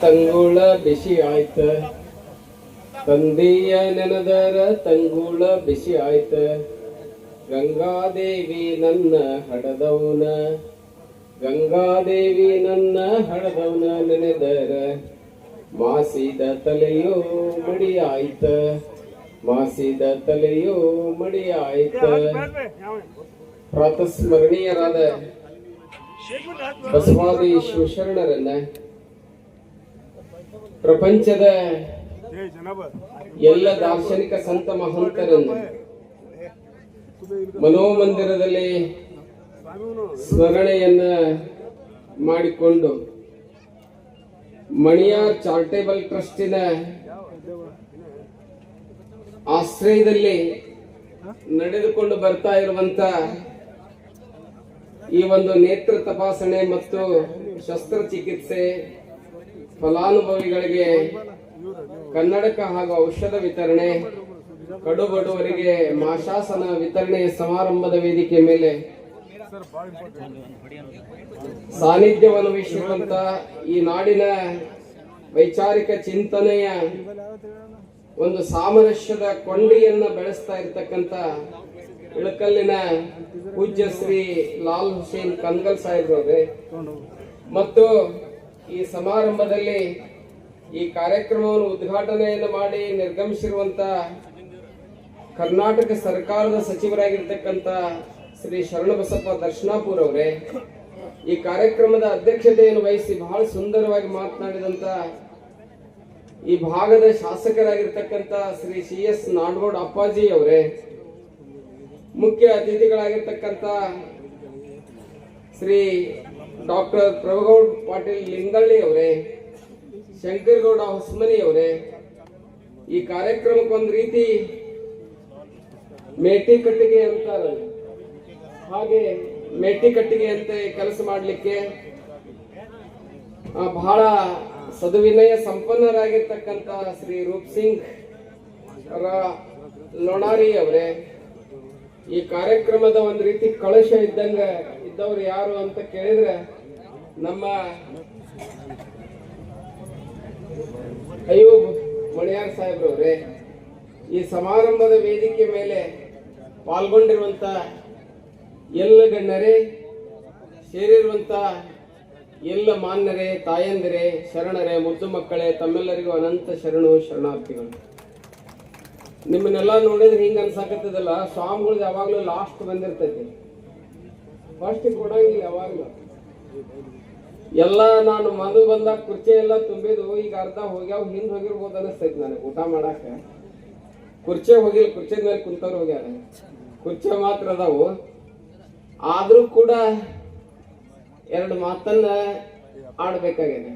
ತಂಗುಳ ಬಿಸಿ ಆಯ್ತ. ತಂದೆಯ ನೆನದರ ತಂಗುಳ ಬಿಸಿ ಆಯ್ತ. ಗಂಗಾದೇವಿ ನನ್ನ ಹಡದವನ. ಗಂಗಾದೇವಿ ನನ್ನ ಹಡದವನ ನೆನೆದರ. ಮಾಸಿದ ತಲೆಯೋ ಮಡಿ ಆಯ್ತ. ಮಾಸಿದ ತಲೆಯೋ ಮಡಿ ಆಯ್ತ. ಪ್ರಾತಸ್ಮರಣೀಯರಾದ ಬಸವಾದಿ ಶಿವಶರಣರನ್ನ ಪ್ರಪಂಚದ ಎಲ್ಲ ದಾರ್ಶನಿಕ ಸಂತ ಮಹಂತರನ್ನು ಮನೋಮಂದಿರದಲ್ಲಿ ಸ್ಮರಣೆಯನ್ನ ಮಾಡಿಕೊಂಡು ಮಣಿಯಾರ್ ಚಾರಿಟೇಬಲ್ ಟ್ರಸ್ಟಿನ ಆಶ್ರಯದಲ್ಲಿ ನಡೆದುಕೊಂಡು ಬರ್ತಾ ಇರುವಂತ ಈ ಒಂದು ನೇತ್ರ ತಪಾಸಣೆ ಮತ್ತು ಶಸ್ತ್ರಚಿಕಿತ್ಸೆ ಫಲಾನುಭವಿಗಳಿಗೆ ಕನ್ನಡಕ ಹಾಗೂ ಔಷಧ ವಿತರಣೆ, ಕಡು ಬಡವರಿಗೆ ಮಾಶಾಸನ ವಿತರಣೆ ಸಮಾರಂಭದ ವೇದಿಕೆ ಮೇಲೆ ಸಾನ್ನಿಧ್ಯವನ್ನು ವಹಿಸಿರುವಂತ ಈ ನಾಡಿನ ವೈಚಾರಿಕ ಚಿಂತನೆಯ ಒಂದು ಸಾಮರಸ್ಯದ ಕೊಂಡಿಯನ್ನ ಬೆಳೆಸ್ತಾ ಇರತಕ್ಕಂತ ಇಳಕಲ್ಲಿನ ಪೂಜ್ಯ ಶ್ರೀ ಲಾಲ್ ಹುಸೇನ್ ಕನ್ಗಲ್ ಸಾಹೇಬ್ರವ್ರೆ. ಮತ್ತು ಈ ಸಮಾರಂಭದಲ್ಲಿ ಈ ಕಾರ್ಯಕ್ರಮವನ್ನು ಉದ್ಘಾಟನೆಯನ್ನು ಮಾಡಿ ನಿರ್ಗಮಿಸಿರುವಂತ ಕರ್ನಾಟಕ ಸರ್ಕಾರದ ಸಚಿವರಾಗಿರ್ತಕ್ಕಂಥ ಶ್ರೀ ಶರಣಬಸಪ್ಪ ದರ್ಶನಾಪುರ್ ಅವರೇ, ಈ ಕಾರ್ಯಕ್ರಮದ ಅಧ್ಯಕ್ಷತೆಯನ್ನು ವಹಿಸಿ ಬಹಳ ಸುಂದರವಾಗಿ ಮಾತನಾಡಿದಂತ ಈ ಭಾಗದ ಶಾಸಕರಾಗಿರ್ತಕ್ಕಂಥ ಶ್ರೀ ಸಿ ಎಸ್ ನಾಡಗೌಡ ಅಪ್ಪಾಜಿ ಅವರೇ, ಮುಖ್ಯ ಅತಿಥಿಗಳಾಗಿರ್ತಕ್ಕಂಥ ಶ್ರೀ ಡಾಕ್ಟರ್ ಪ್ರಭುಗೌಡ್ ಪಾಟೀಲ್ ಲಿಂಗಳ್ಳಿ ಅವರೇ, ಶಂಕರಗೌಡ ಹೊಸ್ಮನಿ ಅವರೇ, ಈ ಕಾರ್ಯಕ್ರಮಕ್ಕೆ ಒಂದು ರೀತಿ ಮೇಟಿ ಕಟ್ಟಿಗೆ ಅಂತಾರೆ ಹಾಗೆ ಮೇಟಿ ಕಟ್ಟಿಗೆ ಅಂತ ಕೆಲಸ ಮಾಡಲಿಕ್ಕೆ ಬಹಳ ಸದುವಿನಯ ಸಂಪನ್ನರಾಗಿರ್ತಕ್ಕಂಥ ಶ್ರೀ ರೂಪ್ ಸಿಂಗ್ ಲೋಣಾರಿ ಅವರೇ, ಈ ಕಾರ್ಯಕ್ರಮದ ಒಂದು ರೀತಿ ಕಳಶ ಇದ್ದಂಗ ಇದ್ದವ್ರು ಯಾರು ಅಂತ ಕೇಳಿದ್ರೆ ನಮ್ಮ ಅಯ್ಯೂಬ್ ಮಣಿಯಾರ್ ಸಾಹೇಬ್ರವ್ರೆ, ಈ ಸಮಾರಂಭದ ವೇದಿಕೆ ಮೇಲೆ ಪಾಲ್ಗೊಂಡಿರುವಂತ ಎಲ್ಲ ಗಣ್ಯರೇ ಸೇರಿರುವಂತ ಎಲ್ಲ ಮಾನ್ಯರೇ ತಾಯಂದಿರೇ, ಶರಣರೇ, ಮುದ್ದು ಮಕ್ಕಳೇ, ತಮ್ಮೆಲ್ಲರಿಗೂ ಅನಂತ ಶರಣು ಶರಣಾರ್ಥಿಗಳು. ನಿಮ್ಮನ್ನೆಲ್ಲ ನೋಡಿದ್ರೆ ಹಿಂಗ ಅನ್ಸಾಕತ್ತದಲ್ಲ ಸ್ವಾಮಿಗಳು ಯಾವಾಗ್ಲೂ ಲಾಸ್ಟ್ ಬಂದಿರ್ತೈತಿ. ಫಸ್ಟ್ ಕೊಡಂಗಿಲ್ಲ ಯಾವಾಗ್ಲೂ. ಎಲ್ಲ ನಾನು ಮನು ಬಂದಾಗ ಕುರ್ಚಿ ಎಲ್ಲ ತುಂಬಿದು ಈಗ ಅರ್ಧ ಹೋಗ್ಯಾವ ಹಿಂದ್ ಹೋಗಿರ್ಬೋದು ಅನಿಸ್ತೈತಿ ನನಗೆ ಊಟ ಮಾಡಾಕ ಕುರ್ಚಿ ಹೋಗಿಲ್ಲ ಕುರ್ಚಿ ಮೇಲೆ ಕುಂತವ್ರು ಹೋಗ್ಯಾರ. ಕುರ್ಚಿ ಮಾತ್ರ ಅದಾವು. ಆದ್ರೂ ಕೂಡ ಎರಡು ಮಾತನ್ನ ಆಡ್ಬೇಕಾಗಿದೆ.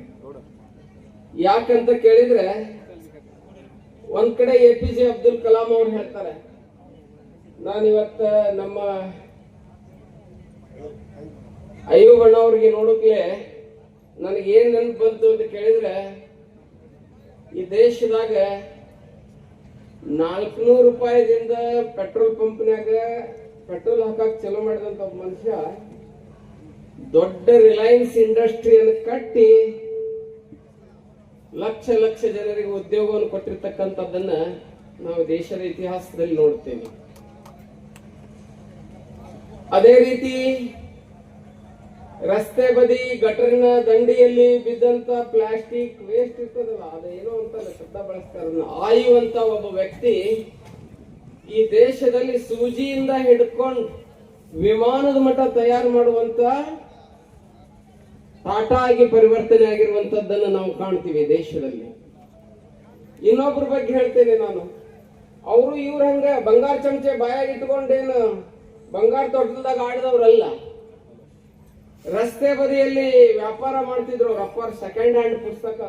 ಯಾಕಂತ ಕೇಳಿದ್ರೆ, ಒಂದ್ ಕಡೆ A P J Abdul Kalam ಅವ್ರು ಹೇಳ್ತಾರೆ. ನಾನಿವತ್ತ ನಮ್ಮ ಅಯ್ಯೂಬಣ್ಣ ಅವ್ರಿಗೆ ನೋಡಕ್ಲೆ ನನಗೆ ಏನ್ ನೆನಪು ಬಂತು ಅಂತ ಕೇಳಿದ್ರೆ, ಈ ದೇಶದಾಗ ನಾಲ್ಕುನೂರು ರೂಪಾಯಿದಿಂದ ಪೆಟ್ರೋಲ್ ಪಂಪ್ನಾಗ ಪೆಟ್ರೋಲ್ ಹಾಕಕ್ ಚಲೋ ಮಾಡಿದಂತ ಮನುಷ್ಯ ದೊಡ್ಡ ರಿಲಯನ್ಸ್ ಇಂಡಸ್ಟ್ರಿಯನ್ನು ಕಟ್ಟಿ ಲಕ್ಷ ಲಕ್ಷ ಜನರಿಗೆ ಉದ್ಯೋಗವನ್ನು ಕೊಟ್ಟಿರ್ತಕ್ಕಂಥದ್ದನ್ನ ನಾವು ದೇಶದ ಇತಿಹಾಸದಲ್ಲಿ ನೋಡ್ತೇವೆ. ಅದೇ ರೀತಿ ರಸ್ತೆ ಬದಿ ಗಟರಿನ ದಂಡಿಯಲ್ಲಿ ಬಿದ್ದಂತ ಪ್ಲಾಸ್ಟಿಕ್ ವೇಸ್ಟ್ ಇರ್ತದಲ್ಲ, ಅದೇನೋ ಅಂತ ಶಬ್ದ ಬಳಸ್ತಾರ. ಆಯುವಂತ ಒಬ್ಬ ವ್ಯಕ್ತಿ ಈ ದೇಶದಲ್ಲಿ ಸೂಜಿಯಿಂದ ಹಿಡ್ಕೊಂಡು ವಿಮಾನದ ಮಠ ತಯಾರು ಮಾಡುವಂತ ಟಾಟಾ ಆಗಿ ಪರಿವರ್ತನೆ ಆಗಿರುವಂತದ್ದನ್ನ ನಾವು ಕಾಣ್ತೀವಿ ದೇಶದಲ್ಲಿ. ಇನ್ನೊಬ್ಬರ ಬಗ್ಗೆ ಹೇಳ್ತೇನೆ ನಾನು. ಅವರು ಇವ್ರ ಹಂಗ ಬಂಗಾರ ಚಮಚೆ ಬಾಯಾಗಿ ಇಟ್ಕೊಂಡೇನು ಬಂಗಾರ ತೋಟದಾಗ ಆಡಿದವ್ರಲ್ಲ. ರಸ್ತೆ ಬದಿಯಲ್ಲಿ ವ್ಯಾಪಾರ ಮಾಡ್ತಿದ್ರು ಅವ್ರ ಸೆಕೆಂಡ್ ಹ್ಯಾಂಡ್ ಪುಸ್ತಕ.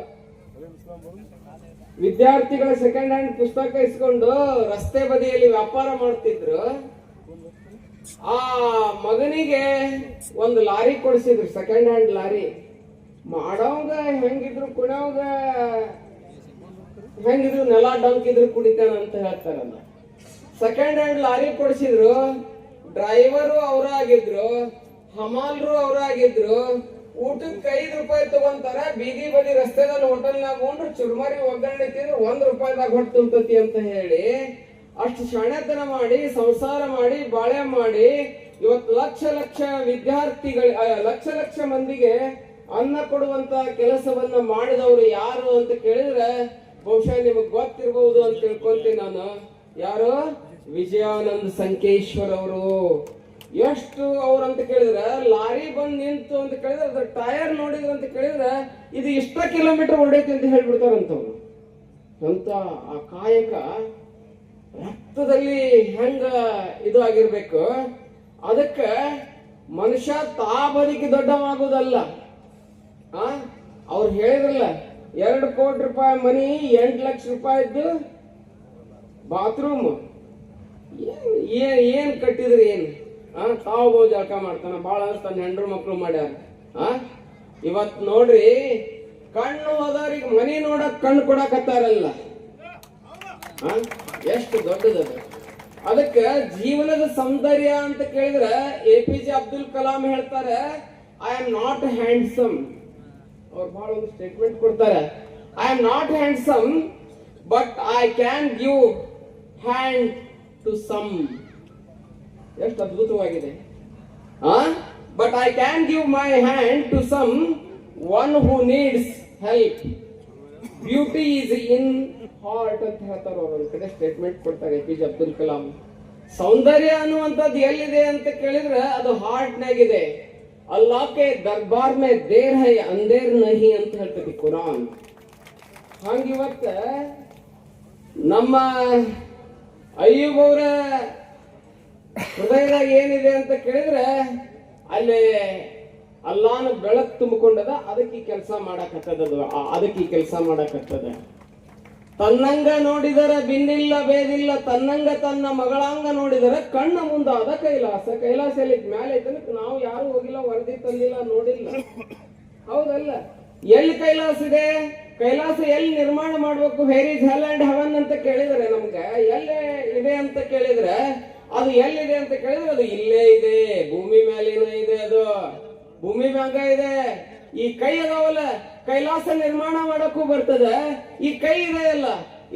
ವಿದ್ಯಾರ್ಥಿಗಳ ಸೆಕೆಂಡ್ ಹ್ಯಾಂಡ್ ಪುಸ್ತಕ ಇಸ್ಕೊಂಡು ರಸ್ತೆ ಬದಿಯಲ್ಲಿ ವ್ಯಾಪಾರ ಮಾಡ್ತಿದ್ರು. ಆ ಮಗನಿಗೆ ಒಂದು ಲಾರಿ ಕೊಡಿಸಿದ್ರು ಸೆಕೆಂಡ್ ಹ್ಯಾಂಡ್ ಲಾರಿ. ಮಾಡೋವಾಗ ಹೆಂಗಿದ್ರು ಕುಣವಂಗ ಹೆಂಗಿದ್ರು, ನೆಲ ಡಂಕಿದ್ರು ಕುಡಿತಾನ ಅಂತ ಹೇಳ್ತಾರಲ್ಲ. ಸೆಕೆಂಡ್ ಹ್ಯಾಂಡ್ ಲಾರಿ ಕೊಡಿಸಿದ್ರು ಡ್ರೈವರು ಅವರ ಆಗಿದ್ರು ಹಮಾಲ್ರು ಅವರಾಗಿದ್ರು, ಊಟಕ್ಕೆ ಐದು ರೂಪಾಯಿ ತಗೊಂತಾರ, ಬೀದಿ ಬದಿ ರಸ್ತೆದಲ್ಲಿ ಹೋಟೆಲ್ನಾಗ ಉಂಡ್ರು ಚುರುಮರಿ ಒಗ್ಗರಣೆ ತಿಂದ್ರೆ ಒಂದ್ ರೂಪಾಯಿದಾಗ ಹೊಟ್ಟೆ ತುಂಬತತಿ ಅಂತ ಹೇಳಿ, ಅಷ್ಟು ಶಾಣೆತನ ಮಾಡಿ, ಸಂಸಾರ ಮಾಡಿ, ಬಾಳೆ ಮಾಡಿ ಇವತ್ತು ಲಕ್ಷ ಲಕ್ಷ ವಿದ್ಯಾರ್ಥಿಗಳ ಲಕ್ಷ ಲಕ್ಷ ಮಂದಿಗೆ ಅನ್ನ ಕೊಡುವಂತ ಕೆಲಸವನ್ನ ಮಾಡಿದವರು ಯಾರು ಅಂತ ಕೇಳಿದ್ರೆ, ಬಹುಶಃ ನಿಮಗ್ ಗೊತ್ತಿರಬಹುದು ಅಂತ ತಿಳ್ಕೊಂತೀನಿ ನಾನು. ಯಾರು? ವಿಜಯಾನಂದ್ ಸಂಕೇಶ್ವರ್ ಅವರು. ಎಷ್ಟು ಅವ್ರು ಅಂತ ಕೇಳಿದ್ರೆ, ಲಾರಿ ಬಂದ್ ನಿಂತು ಅಂತ ಕೇಳಿದ್ರೆ, ಅದ್ರ ಟೈರ್ ನೋಡಿದ್ರು ಅಂತ ಕೇಳಿದ್ರೆ, ಇದು ಇಷ್ಟ ಕಿಲೋಮೀಟರ್ ಹೊಡೆಯುತ್ತೆ ಅಂತ ಹೇಳ್ಬಿಡ್ತಾರಂತವ್ರು. ಅಂತ ಆ ಕಾಯಕ ರಕ್ತದಲ್ಲಿ ಹೆಂಗ ಇದು ಆಗಿರ್ಬೇಕು? ಅದಕ್ಕೆ ಮನುಷ್ಯ ತಾ ಬದುಕಿ ದೊಡ್ಡವಾಗುವುದಲ್ಲ. ಆ? ಅವ್ರು ಹೇಳಿದ್ರಲ್ಲ, ಎರಡು ಕೋಟಿ ರೂಪಾಯಿ ಮನಿ, ಎಂಟು ಲಕ್ಷ ರೂಪಾಯಿದ್ದು ಬಾತ್ರೂಮ್. ಏನ್ ಏನ್ ಕಟ್ಟಿದ್ರಿ ಏನ್? ಆ, ತಾವು ಜಳಕ ಮಾಡ್ತಾನ. ಭಾಳ ತನ್ನ ಹೆಂಡ್ರು ಮಕ್ಕಳು ಮಾಡ್ಯಾರ. ಆ, ಇವತ್ ನೋಡ್ರಿ, ಕಣ್ಣು ಹೋದವ್ರಿಗೆ ಮನಿ ನೋಡಕ್ ಕಣ್ಣು ಕೊಡಕತ್ತಾರಲ್ಲ? ಎಷ್ಟು ದೊಡ್ಡದದ. ಅದಕ್ಕ ಜೀವನದ ಸೌಂದರ್ಯ ಅಂತ ಕೇಳಿದ್ರೆ A P J Abdul Kalam ಹೇಳ್ತಾರೆ ಐ ಆಮ್ ನಾಟ್ ಹ್ಯಾಂಡ್ಸಮ್ ಅವ್ರು ಬಹಳ ಒಂದು ಸ್ಟೇಟ್ಮೆಂಟ್ ಕೊಡ್ತಾರೆ. I am not handsome but I can give hand to some ಎಷ್ಟು ಅದ್ಭುತವಾಗಿದೆ. But I can give my hand to someone who needs help beauty is in heart ಅಂತ ಹೇಳ್ತಾರೆ ಅವರು. ಕಡೆ ಸ್ಟೇಟ್ಮೆಂಟ್ ಕೊಡ್ತಾರೆ A P J Abdul Kalam ಸೌಂದರ್ಯ ಅನ್ನುವಂಥದ್ದು ಎಲ್ಲಿದೆ ಅಂತ ಕೇಳಿದ್ರೆ ಅದು ಹಾರ್ಟ್ ನಾಗಿದೆ ಅಲ್ಲಾಕೆ ದರ್ಬಾರ್ ಮೇ ದೇರ್ ಹೈ ಅಂದೇರ್ ನಹಿ ಅಂತ ಹೇಳ್ತದೆ ಕುರಾನ್ ಹಂಗಿವತ್ತ ನಮ್ಮ ಅಯ್ಯೂಬ್ ಅವರ ಹೃದಯದಾಗ ಏನಿದೆ ಅಂತ ಕೇಳಿದ್ರೆ ಅಲ್ಲಿ ಅಲ್ಲಾನ ಬೆಳಕು ತುಂಬಿಕೊಂಡದ, ಅದಕ್ಕೆ ಕೆಲಸ ಮಾಡಕತ್ತದ ಅದಕ್ಕೆ ಕೆಲಸ ಮಾಡಕತ್ತದ. ತನ್ನಂಗ ನೋಡಿದರೆ ಬಿನ್ನಿಲ್ಲ, ಬೇದಿಲ್ಲ, ತನ್ನಂಗ ತನ್ನ ಮಗಳಾಂಗ ನೋಡಿದರೆ ಕಣ್ಣ ಮುಂದಾದ ಕೈಲಾಸ. ಕೈಲಾಸ ಎಲ್ಲಿ ಮ್ಯಾಲೆ ನಾವು ಯಾರು ಹೋಗಿಲ್ಲ, ವರದಿ ತಂದಿಲ್ಲ, ನೋಡಿಲ್ಲ. ಹೌದಲ್ಲ? ಎಲ್ಲಿ ಕೈಲಾಸ ಇದೆ? ಕೈಲಾಸ ಎಲ್ಲಿ ನಿರ್ಮಾಣ ಮಾಡ್ಬೇಕು? ವೇರ್ ಇಸ್ ಅಂಡ್ ಹೆವನ್ ಅಂತ ಕೇಳಿದ್ರೆ ನಮ್ಗೆ, ಎಲ್ಲಿ ಇದೆ ಅಂತ ಕೇಳಿದ್ರೆ ಅದು ಎಲ್ಲಿದೆ ಅಂತ ಕೇಳಿದ್ರೆ ಅದು ಇಲ್ಲೇ ಇದೆ. ಭೂಮಿ ಮೇಲೇನೋ ಇದೆ ಅದು. ಭೂಮಿ ಮ್ಯಾಗ ಇದೆ. ಈ ಕೈ ಅದಾವಲ್ಲ, ಕೈಲಾಸ ನಿರ್ಮಾಣ ಮಾಡಕ್ಕೂ ಬರ್ತದೆ. ಈ ಕೈ ಇದೆ ಅಲ್ಲ,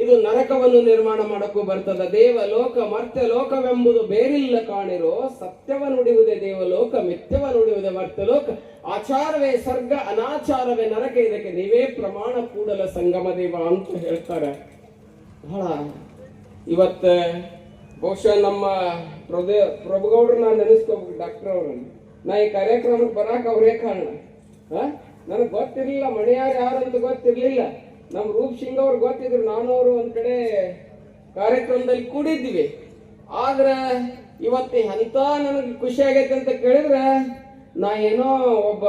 ಇದು ನರಕವನ್ನು ನಿರ್ಮಾಣ ಮಾಡಕ್ಕೂ ಬರ್ತದ. ದೇವಲೋಕ ಮರ್ತ್ಯ ಲೋಕವೆಂಬುದು ಬೇರಿಲ್ಲ ಕಾಣಿರೋ ಸತ್ಯವ ನುಡಿಯುವುದೇ ದೇವಲೋಕ ಮಿಥ್ಯವ ನುಡಿಯುವುದೇ ಮರ್ತ್ಯಲೋಕ. ಆಚಾರವೇ ಸ್ವರ್ಗ ಅನಾಚಾರವೇ ನರಕ. ಇದಕ್ಕೆ ನೀವೇ ಪ್ರಮಾಣ ಕೂಡಲ ಸಂಗಮ ದೇವ ಅಂತ ಹೇಳ್ತಾರೆ. ಬಹಳ ಇವತ್ತ ಬಹುಶಃ ನಮ್ಮ ಪ್ರದೇ ಪ್ರಭುಗೌಡ್ರು ನಾನು ನೆನೆಸ್ಕೋಬೇಕು ಡಾಕ್ಟರ್ ಅವ್ರನ್ನ. ನಾ ಈ ಕಾರ್ಯಕ್ರಮಕ್ಕೆ ಬರಾಕ ಅವರೇ ಕಾರಣ. ನನಗೆ ಗೊತ್ತಿರಲಿಲ್ಲ, ಮಣಿಯಾರು ಯಾರು ಅಂತ ಗೊತ್ತಿರ್ಲಿಲ್ಲ. ನಮ್ಮ ರೂಪ್ ಸಿಂಗ್ ಅವ್ರು ಗೊತ್ತಿದ್ರು ನಾನು ಅವರು ಒಂದ್ ಕಡೆ ಕಾರ್ಯಕ್ರಮದಲ್ಲಿ ಕೂಡಿದ್ವಿ. ಆದ್ರೆ ಇವತ್ತು ಎಂತ ನನಗೆ ಖುಷಿ ಆಗೈತೆ ಅಂತ ಕೇಳಿದ್ರೆ, ನಾ ಏನೋ ಒಬ್ಬ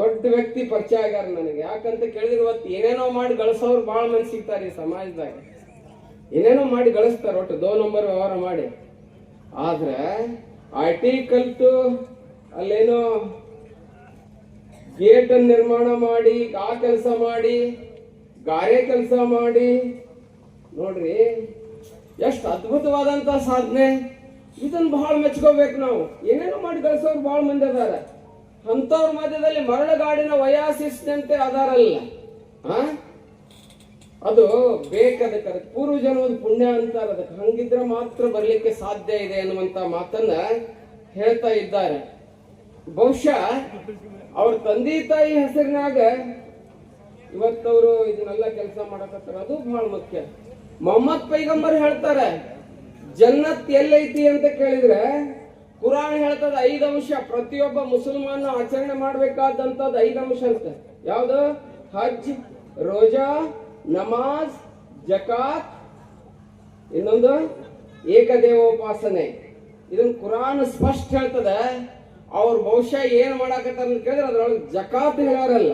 ದೊಡ್ಡ ವ್ಯಕ್ತಿ ಪರಿಚಯ ಆಗ್ಯಾರ ನನಗೆ. ಯಾಕಂತ ಕೇಳಿದ್ರೆ ಇವತ್ತು ಏನೇನೋ ಮಾಡಿ ಗಳಿಸೋರು ಭಾಳ ಮಂದಿ ಸಿಗ್ತಾರೆ ಈ ಸಮಾಜದಾಗ. ಏನೇನೋ ಮಾಡಿ ಗಳಿಸ್ತಾರೆ ಒಟ್ಟು, ದೋ ನಂಬರ್ ವ್ಯವಹಾರ ಮಾಡಿ. ಆದ್ರೆ ಐ ಟಿ ಕಲ್ತು ಅಲ್ಲೇನೋ ಗೇಟ್ ನಿರ್ಮಾಣ ಮಾಡಿ, ಆ ಕೆಲಸ ಮಾಡಿ, ಗಾರೆ ಕೆಲಸ ಮಾಡಿ, ನೋಡ್ರಿ, ಎಷ್ಟು ಅದ್ಭುತವಾದಂತ ಸಾಧನೆ. ಇದನ್ನ ಬಹಳ ಮೆಚ್ಕೋಬೇಕು ನಾವು. ಏನೇನೋ ಮಾಡಿ ಗಳಿಸೋರು ಬಹಳ ಮಂದಿ ಅದಾರ. ಅಂತವ್ರ ಮಧ್ಯದಲ್ಲಿ ಮರಳುಗಾಡಿನ ವಯಾಸಿಸ್ಟಂತೆ ಅದಾರಲ್ಲ. ಆ? ಅದು ಬೇಕದಕ್ಕೆ ಅದಕ್ಕೆ ಪೂರ್ವಜನ ಒಂದು ಪುಣ್ಯ ಅಂತಾರೆ ಅದಕ್ಕೆ ಹಂಗಿದ್ರೆ ಮಾತ್ರ ಬರಲಿಕ್ಕೆ ಸಾಧ್ಯ ಇದೆ ಅನ್ನುವಂತ ಮಾತನ್ನ ಹೇಳ್ತಾ ಇದ್ದಾರೆ. ಬಹುಶಃ ಅವ್ರ ತಂದೆ ತಾಯಿ ಹೆಸರಿನಾಗ ಇವತ್ತವರು ಇದನ್ನೆಲ್ಲ ಕೆಲಸ ಮಾಡಕತ್ತಾರ. ಅದು ಬಹಳ ಮುಖ್ಯ. ಮೊಹಮ್ಮದ್ ಪೈಗಂಬರ್ ಹೇಳ್ತಾರೆ, ಜನ್ನತ್ ಎಲ್ಲೈತಿ ಅಂತ ಕೇಳಿದ್ರೆ ಕುರಾನ್ ಹೇಳ್ತದ ಐದು ಅಂಶ. ಪ್ರತಿಯೊಬ್ಬ ಮುಸಲ್ಮಾನ ಆಚರಣೆ ಮಾಡ್ಬೇಕಾದಂತದ್ ಐದು ಅಂಶ ಅಂತ. ಯಾವ್ದು? ಹಜ್, ರೋಜಾ ನಮಾಜ್, ಜಕಾತ್, ಇನ್ನೊಂದು ಏಕದೇವೋಪಾಸನೆ. ಇದನ್ನ ಕುರಾನ್ ಸ್ಪಷ್ಟ ಹೇಳ್ತದೆ, ಅವ್ರು ಬಹುಶಃ ಏನ್ ಮಾಡಾಕತ್ತಾರ ಅಂತ ಕೇಳಿದ್ರೆ ಅದ್ರೊಳಗೆ ಜಕಾತ್ ಹೇಳಾರಲ್ಲ.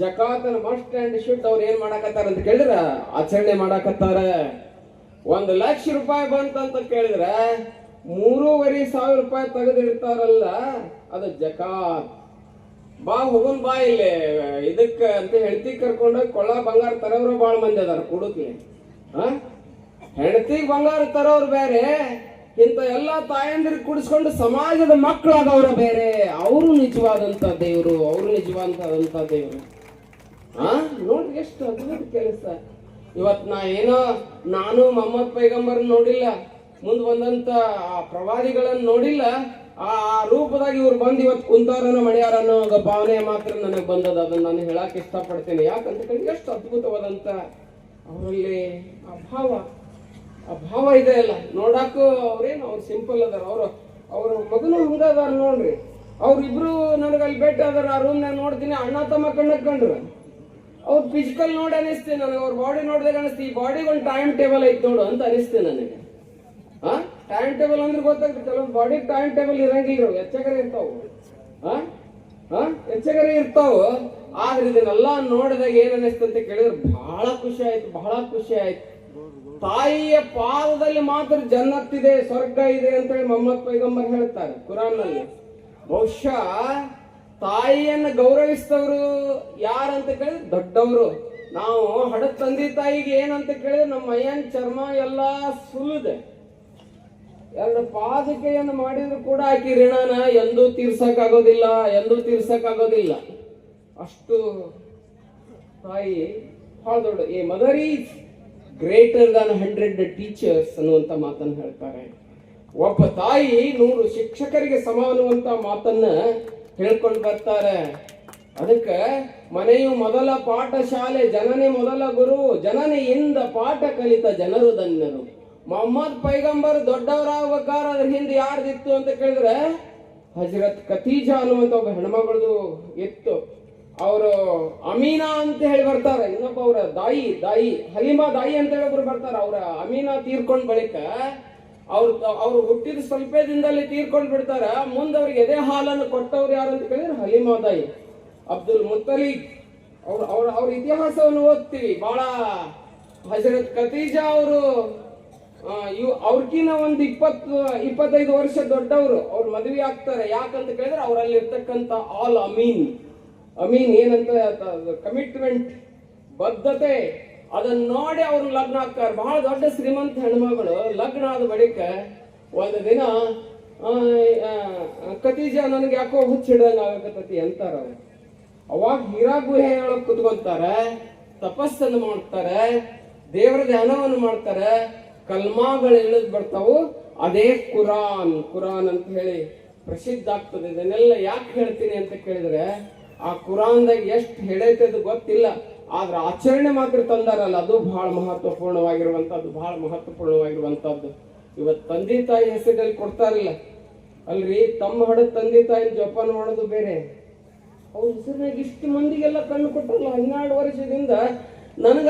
ಜಕಾತನ ಮಸ್ಟ್ ಅಂಡ್ ಶುಡ್ ಅವ್ರು ಏನ್ ಮಾಡಾಕತ್ತಾರ ಅಂತ ಕೇಳಿದ್ರ ಆಚರಣೆ ಮಾಡಾಕತ್ತಾರ. ಒಂದು ಲಕ್ಷ ರೂಪಾಯಿ ಬಂತಂತ ಕೇಳಿದ್ರೆ ಮೂರುವರೆ ಸಾವಿರ ರೂಪಾಯಿ ತೆಗೆದಿಡ್ತಾರಲ್ಲ, ಅದು ಜಕಾತ್. ಬಾ ಹೋಗುನ್ ಬಾ ಇಲ್ಲಿ, ಇದಕ್ಕ ಅಂತ ಹೆಂಡತಿ ಕರ್ಕೊಂಡೋಗಿ ಕೊಳ್ಳ ಬಂಗಾರ ತರೋರು ಬಾಳ ಮಂದಿ ಅದಾರ ಕುಡುಕ್ಲಿ. ಹೆಂಡತಿ ಬಂಗಾರ ತರೋರು ಬೇರೆ ಇಂಥ ಎಲ್ಲ ತಾಯಂದಿರಿಗೆ ಕುಡಿಸ್ಕೊಂಡು ಸಮಾಜದ ಮಕ್ಕಳಾದವರು ಬೇರೆ. ಅವರು ನಿಜವಾದಂತ ದೇವರು, ಅವರು ನಿಜವಾದಂತ ದೇವರು. ಆ? ನೋಡ್ರಿ ಎಷ್ಟು ಅದ್ಭುತ ಕೆಲಸ. ಇವತ್ ನಾ ಏನೋ ನಾನು ಮೊಹಮ್ಮದ್ ಪೈಗಂಬರ್ ನೋಡಿಲ್ಲ, ಮುಂದ್ ಬಂದಂತ ಆ ಪ್ರವಾದಿಗಳನ್ನ ನೋಡಿಲ್ಲ ಆ ರೂಪದಾಗ ಇವ್ರು ಬಂದು ಇವತ್ತು ಅನ್ನೋ ಒಂದು ಭಾವನೆ ಮಾತ್ರ ನನಗೆ ಬಂದದ. ಅದನ್ನ ನಾನು ಹೇಳಕ್ ಇಷ್ಟಪಡ್ತೇನೆ. ಯಾಕಂತ ಕಂಡು ಎಷ್ಟು ಅದ್ಭುತವಾದಂತ ಅವರಲ್ಲಿ ಆ ಭಾವ ಆ ಭಾವ ಇದೆ ಅಲ್ಲ. ನೋಡಾಕು ಅವ್ರೇನು, ಅವ್ರು ಸಿಂಪಲ್ ಅದಾರ. ಅವರು, ಅವ್ರ ಮಗನು ಹಂಗ ಅದಾರ ನೋಡ್ರಿ. ಅವ್ರಿಬ್ರು ನನಗೆ ಅಲ್ಲಿ ಭೇಟಿ ಅದಾರ ಆ ರೂಮ್ನಾಗ ನೋಡ್ತೀನಿ. ಅಣ್ಣ, ತಮ್ಮ ಕಣ್ಣಕ್ ಕಂಡ್ರು. ಅವ್ರು ಫಿಸಿಕಲ್ ನೋಡಿ ಅನಿಸ್ತೀನಿ ನನಗೆ. ಅವ್ರ ಬಾಡಿ ನೋಡಿದಾಗ ಅನಿಸ್ತು. ಈ ಬಾಡಿಗೆ ಒಂದು ಟೈಮ್ ಟೇಬಲ್ ಐತೆ ನೋಡು ಅಂತ ಅನಿಸ್ತು ನನಗೆ. ಟೈಮ್ ಟೇಬಲ್ ಅಂದ್ರೆ ಗೊತ್ತಾಗ್ತಿತ್ತಲ್ಲ? ಬಾಡಿ ಟೈಮ್ ಟೇಬಲ್ ಇರಂಗಿಲ್ಲ ಇರೋ ಎಚ್ಚಗರೆ ಇರ್ತಾವು. ಹಾ ಹಾ ಎಚ್ಚಗರೆ ಇರ್ತಾವು. ಆದ್ರೆ ಇದನ್ನೆಲ್ಲ ನೋಡಿದಾಗ ಏನ್ ಅನಿಸ್ತಂತ ಕೇಳಿದ್ರೆ ಬಹಳ ಖುಷಿ ಆಯ್ತು, ಬಹಳ ಖುಷಿ ಆಯ್ತು. ತಾಯಿಯ ಪಾದದಲ್ಲಿ ಮಾತ್ರ ಜನ್ನತ್ತಿದೆ, ಸ್ವರ್ಗ ಇದೆ ಅಂತ ಹೇಳಿ ಮೊಹಮ್ಮದ್ ಪೈಗಂಬರ್ ಹೇಳ್ತಾರೆ ಕುರಾನ್ನಲ್ಲಿ. ಬಹುಶಃ ತಾಯಿಯನ್ನ ಗೌರವಿಸಿದವರು ಯಾರಂತ ಕೇಳಿದ್ರೆ ದೊಡ್ಡವರು. ನಾವು ಹಡ ತಂದೆ ತಾಯಿಗೆ ಏನಂತ ಕೇಳಿದ್ರೆ ನಮ್ಮ ಮೈಯನ್ ಚರ್ಮ ಎಲ್ಲ ಸುಲಿದೆ. ಎರಡು ಪಾದಕೆಯನ್ನು ಮಾಡಿದ್ರು ಕೂಡ ಆಕಿ ಋಣನ ಎಂದೂ ತೀರ್ಸಕ್ ಆಗೋದಿಲ್ಲ ಎಂದೂ ತೀರ್ಸಕ್ ಆಗೋದಿಲ್ಲ ಅಷ್ಟು ತಾಯಿ ಬಹಳ ದೊಡ್ಡ a mother is greater than hundred teachers ಅನ್ನುವಂತ ಮಾತನ್ನು ಹೇಳ್ತಾರೆ. ಒಬ್ಬ ತಾಯಿ ನೂರು ಶಿಕ್ಷಕರಿಗೆ ಸಮ ಅನ್ನುವಂತ ಮಾತನ್ನ ಹೇಳ್ಕೊಂಡು ಬರ್ತಾರೆ. ಅದಕ್ಕೆ ಮನೆಯು ಮೊದಲ ಪಾಠಶಾಲೆ, ಜನನೇ ಮೊದಲ ಗುರು, ಜನನೆಯಿಂದ ಪಾಠ ಕಲಿತ ಜನರು ಧನ್ಯರು. ಮೊಹಮ್ಮದ್ ಪೈಗಂಬರ್ ದೊಡ್ಡವರಾಗಬೇಕಾರ ಅದ್ರ ಹಿಂದೆ ಯಾರ್ದಿತ್ತು ಅಂತ ಕೇಳಿದ್ರೆ ಹಜರತ್ ಖತೀಜಾ ಅನ್ನುವಂತ ಒಬ್ಬ ಹೆಣ್ಮಗಳದು ಇತ್ತು ಅವರು ಅಮೀನಾ ಅಂತ ಹೇಳಿ ಬರ್ತಾರೆ. ಇನ್ನೊಬ್ಬ ಅವರ ದಾಯಿ ದಾಯಿ, ಹಲೀಮಾ ದಾಯಿ ಅಂತ ಹೇಳಿ ಒಬ್ರು ಬರ್ತಾರೆ. ಅವರ ಅಮೀನಾ ತೀರ್ಕೊಂಡ್ ಬಳಿಕ ಅವ್ರು ಅವ್ರು ಹುಟ್ಟಿದ ಸ್ವಲ್ಪ ದಿನದಲ್ಲಿ ತೀರ್ಕೊಂಡ್ ಬಿಡ್ತಾರ. ಮುಂದೆ ಅವ್ರಿಗೆ ಎದೆ ಹಾಲನ್ನು ಕೊಟ್ಟವ್ರು ಯಾರು ಅಂತ ಕೇಳಿದ್ರೆ ಹಲೀಮಾ ದಾಯಿ. ಅಬ್ದುಲ್ ಮುತ್ತಲಿ ಅವ್ರ ಅವ್ರ ಅವ್ರ ಇತಿಹಾಸವನ್ನು ಓದ್ತೀವಿ. ಬಹಳ ಹಜರತ್ ಖತೀಜಾ ಅವರು ಇವ್ ಅವ್ರಕಿನ ಒಂದು ಇಪ್ಪತ್ತು, ಇಪ್ಪತ್ತೈದು ವರ್ಷ ದೊಡ್ಡವರು, ಅವ್ರು ಮದುವೆ ಆಗ್ತಾರೆ. ಯಾಕಂತ ಕೇಳಿದ್ರೆ ಅವರಲ್ಲಿ ಇರ್ತಕ್ಕಂಥ ಆಲ್ ಅಮೀನ್. ಅಮೀನ್ ಏನಂತ ಕಮಿಟ್ಮೆಂಟ್ ಬದ್ಧತೆ ಅದನ್ನ ನೋಡಿ ಅವ್ರು ಲಗ್ನ ಆಗ್ತಾರೆ. ಬಹಳ ದೊಡ್ಡ ಶ್ರೀಮಂತ ಹೆಣ್ಮಗಳು, ಲಗ್ನ ಆದ ಬಳಿಕ ಒಂದು ದಿನ ಕತೀಜ ನನಗೆ ಯಾಕೋ ಹುಚ್ಚಿಡಂಗ ಆಗತತಿ ಅಂತಾರ ಅವ್ರು. ಅವಾಗ ಹೀರಾ ಗುಹೆ ಹೇಳಕ್ ಕುತ್ಕೊಂತಾರೆ, ತಪಸ್ಸನ್ನು ಮಾಡ್ತಾರೆ, ದೇವರ ಧ್ಯಾನವನ್ನು ಮಾಡ್ತಾರೆ ಕಲ್ಮಾಗಳು ಇಳಿದು ಬರ್ತಾವು? ಅದೇ ಕುರಾನ್. ಕುರಾನ್ ಅಂತ ಹೇಳಿ ಪ್ರಸಿದ್ಧ ಆಗ್ತದೆ. ಇದನ್ನೆಲ್ಲ ಯಾಕೆ ಹೇಳ್ತೀನಿ ಅಂತ ಕೇಳಿದ್ರೆ, ಆ ಕುರಾನ್ದಾಗ ಎಷ್ಟು ಹೇಳೈತೆ ಅದು ಗೊತ್ತಿಲ್ಲ. ಆದ್ರೆ ಆಚರಣೆ ಮಾತ್ರ ತಂದಾರಲ್ಲ, ಅದು ಬಹಳ ಮಹತ್ವಪೂರ್ಣವಾಗಿರುವಂತದ್ದು ಬಹಳ ಮಹತ್ವಪೂರ್ಣವಾಗಿರುವಂತದ್ದು ಇವತ್ತು ತಂದೆ ತಾಯಿ ಹೆಸರಲ್ಲಿ ಕೊಡ್ತಾರಲ್ಲ. ಅಲ್ರಿ, ತಮ್ಮ ಹಡದ ತಂದೆ ತಾಯಿ ಜೋಪಾನ ಮಾಡೋದು ಬೇರೆ. ಅವ್ರ ಹೆಸರಿನಾಗ ಇಷ್ಟು ಮಂದಿಗೆಲ್ಲ ಕಣ್ಣು ಕೊಟ್ಟಲ್ಲ, ಹನ್ನೆರಡು ವರ್ಷದಿಂದ ನನಗ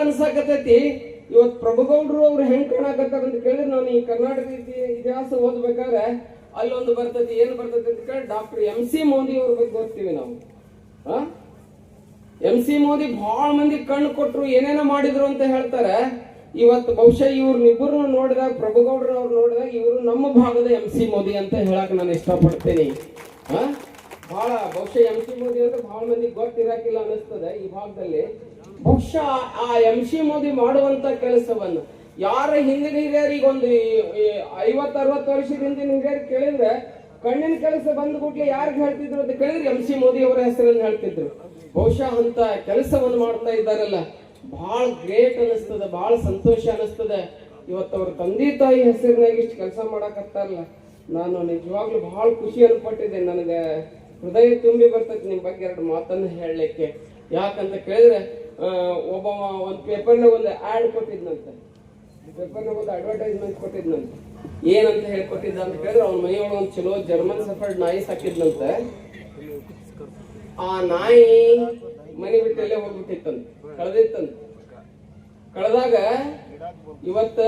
ಅನ್ಸಾಕತೈತಿ ಇವತ್ ಪ್ರಭುಗೌಡರು ಅವ್ರು ಹೆಂಗ್ ಕಾಣಕತ್ತಾರ ಅಂತ ಕೇಳಿದ್ರೆ ನಾನು ಈ ಕರ್ನಾಟಕ ಇತಿ- ಇತಿಹಾಸ ಓದ್ಬೇಕಾದ್ರೆ ಅಲ್ಲೊಂದು ಬರ್ತೈತಿ, ಏನ್ ಬರ್ತೈತಿ ಅಂತ ಕೇಳಿ ಡಾಕ್ಟರ್ ಎಂ ಸಿ ಮೋದಿ ಅವ್ರ ಬಗ್ಗೆ ಓದ್ತೀವಿ ನಾವು. ಎಂ ಸಿ ಮೋದಿ ಬಹಳ ಮಂದಿ ಕಣ್ಣು ಕೊಟ್ರು, ಏನೇನೋ ಮಾಡಿದ್ರು ಅಂತ ಹೇಳ್ತಾರೆ. ಇವತ್ತು ಬಹುಶಃ ಇವ್ರನ್ನಿಬ್ಬರು ನೋಡಿದಾಗ, ಪ್ರಭುಗೌಡರು ಅವ್ರು ನೋಡಿದಾಗ ಇವರು ನಮ್ಮ ಭಾಗದ ಎಂ ಸಿ ಮೋದಿ ಅಂತ ಹೇಳಕ್ ನಾನು ಇಷ್ಟಪಡ್ತೀನಿ. ಹಾ ಬಹಳ ಬಹುಶಃ ಎಂ ಸಿ ಮೋದಿ ಅಂತ ಬಹಳ ಮಂದಿ ಗೊತ್ತಿರಕಿಲ್ಲ ಅನಿಸ್ತದೆ ಈ ಭಾಗದಲ್ಲಿ. ಬಹುಶಃ ಆ ಎಂ ಸಿ ಮೋದಿ ಮಾಡುವಂತ ಕೆಲಸವನ್ನು ಯಾರ ಹಿಂದಿನ ಹಿರಿಯರಿಗೊಂದು ಐವತ್ತು ಅರವತ್ತು ವರ್ಷದ ಹಿಂದಿನ ಹಿರಿಯರು ಕೇಳಿದ್ರೆ ಕಣ್ಣಿನ ಕೆಲಸ ಬಂದ ಕೂಡಲೇ ಯಾರಿಗೆ ಹೇಳ್ತಿದ್ರು ಅಂತ ಕೇಳಿದ್ರೆ ಎಂ ಸಿ ಮೋದಿ ಅವರ ಹೆಸರನ್ನು ಹೇಳ್ತಿದ್ರು. ಬಹುಶಃ ಅಂತ ಕೆಲಸವನ್ನು ಮಾಡ್ತಾ ಇದ್ದಾರಲ್ಲ. ಬಹಳ ಗ್ರೇಟ್ ಅನಿಸ್ತದೆ ಬಹಳ ಸಂತೋಷ ಅನಿಸ್ತದೆ ಇವತ್ತು ಅವ್ರ ತಂದೆ ತಾಯಿ ಹೆಸರಿನಾಗ ಇಷ್ಟು ಕೆಲಸ ಮಾಡಕತ್ತಾರಲ್ಲ. ನಾನು ನಿಜವಾಗ್ಲೂ ಬಹಳ ಖುಷಿ ಅನ್ಪಟ್ಟಿದ್ದೆ ನನಗೆ ಹೃದಯ ತುಂಬಿ ಬರ್ತೈತಿ ನಿಮ್ಮ ಬಗ್ಗೆ ಎರಡು ಮಾತನ್ನು ಹೇಳಲಿಕ್ಕೆ. ಯಾಕಂತ ಕೇಳಿದ್ರೆ ಒಬ್ಬ ಒಂದು ಪೇಪರ್ನಾಗ ಒಂದು ಆ್ಯಡ್ ಕೊಟ್ಟಿದ್ನಂತೆ. ಪೇಪರ್ನಾಗ ಒಂದು ಅಡ್ವರ್ಟೈಸ್ಮೆಂಟ್ ಕೊಟ್ಟಿದ್ನಂತೆ. ಏನಂತ ಹೇಳ್ಕೊಟ್ಟಿದ್ದ ಅಂತ ಹೇಳಿದ್ರೆ ಅವ್ನ ಮನೆಯೊಳಗೆ ಒಂದು ಚಲೋ ಜರ್ಮನ್ ಸಫರ್ಡ್ ನಾಯಿ ಸಾಕಿದ್ನಂತೆ. ಆ ನಾಯಿ ಮನೆ ಬಿಟ್ಟಲ್ಲೇ ಹೋಗ್ಬಿಟ್ಟಿತ್ತಂತ. ಕಳೆದಿತ್ತಂತ. ಕಳೆದಾಗ ಇವತ್ತ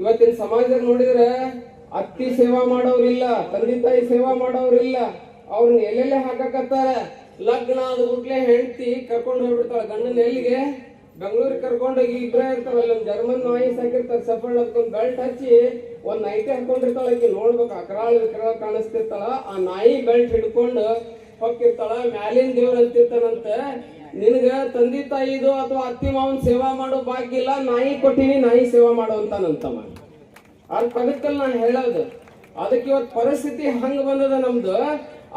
ಇವತ್ತಿನ ಸಮಾಜದಾಗ ನೋಡಿದ್ರೆ ಅತ್ತಿ ಸೇವಾ ಮಾಡೋರಿಲ್ಲ ತಂದೆ ತಾಯಿ ಸೇವಾ ಮಾಡೋರಿಲ್ಲ ಅವ್ರನ್ನ ಎಲ್ಲೆಲ್ಲೇ ಹಾಕಕತ್ತಾರ? ಲಗ್ನ ಆದ ಗುಟ್ಲೆ ಹೆಂಡತಿ ಕರ್ಕೊಂಡು ಹೋಗ್ಬಿಡ್ತಾಳ. ಗಂಡನ ಎಲ್ಲಿಗೆ? ಬೆಂಗಳೂರಿಗೆ ಕರ್ಕೊಂಡೋಗಿ ಇಬ್ಬರೇ ಇರ್ತಾರ ಅಲ್ಲಿ ಒಂದು ಜರ್ಮನ್ ನಾಯಿ ಸಾಕಿರ್ತಾರೆ ಸಫಲ್ ಅದಕ್ಕೊಂದು ಬೆಲ್ಟ್ ಹಚ್ಚಿ ಒಂದು ನೈಟಿ ಹಾಕೊಂಡಿರ್ತಾಳ. ಆಕಿ ನೋಡ್ಬೇಕು ಅಕರಾಳ ವಿಕರಾಳ ಕಾಣಿಸ್ತಿರ್ತಾಳ. ಆ ನಾಯಿ ಬೆಲ್ಟ್ ಹಿಡ್ಕೊಂಡು ಹೊಕ್ಕಿರ್ತಾಳ. ಮ್ಯಾಲಿನ ದೇವ್ರ ಅಂತಿರ್ತಾನಂತ. ನಿನಗೆ ತಂದೆ ತಾಯಿದು ಅಥವಾ ಅತ್ತಿ ಮಾವನ್ ಸೇವಾ ಮಾಡೋ ಭಾಗ್ಯ ಇಲ್ಲ, ನಾಯಿ ಕೊಟ್ಟಿನಿ, ನಾಯಿ ಸೇವಾ ಮಾಡೋ ಅಂತಾನಂತಮ್ಮ ಅದ್ ಪದಕ್ಕಲ್ಲಿ ನಾನು ಹೇಳೋದು. ಅದಕ್ಕೆ ಇವತ್ತು ಪರಿಸ್ಥಿತಿ ಹಂಗ ಬಂದದ ನಮ್ದು.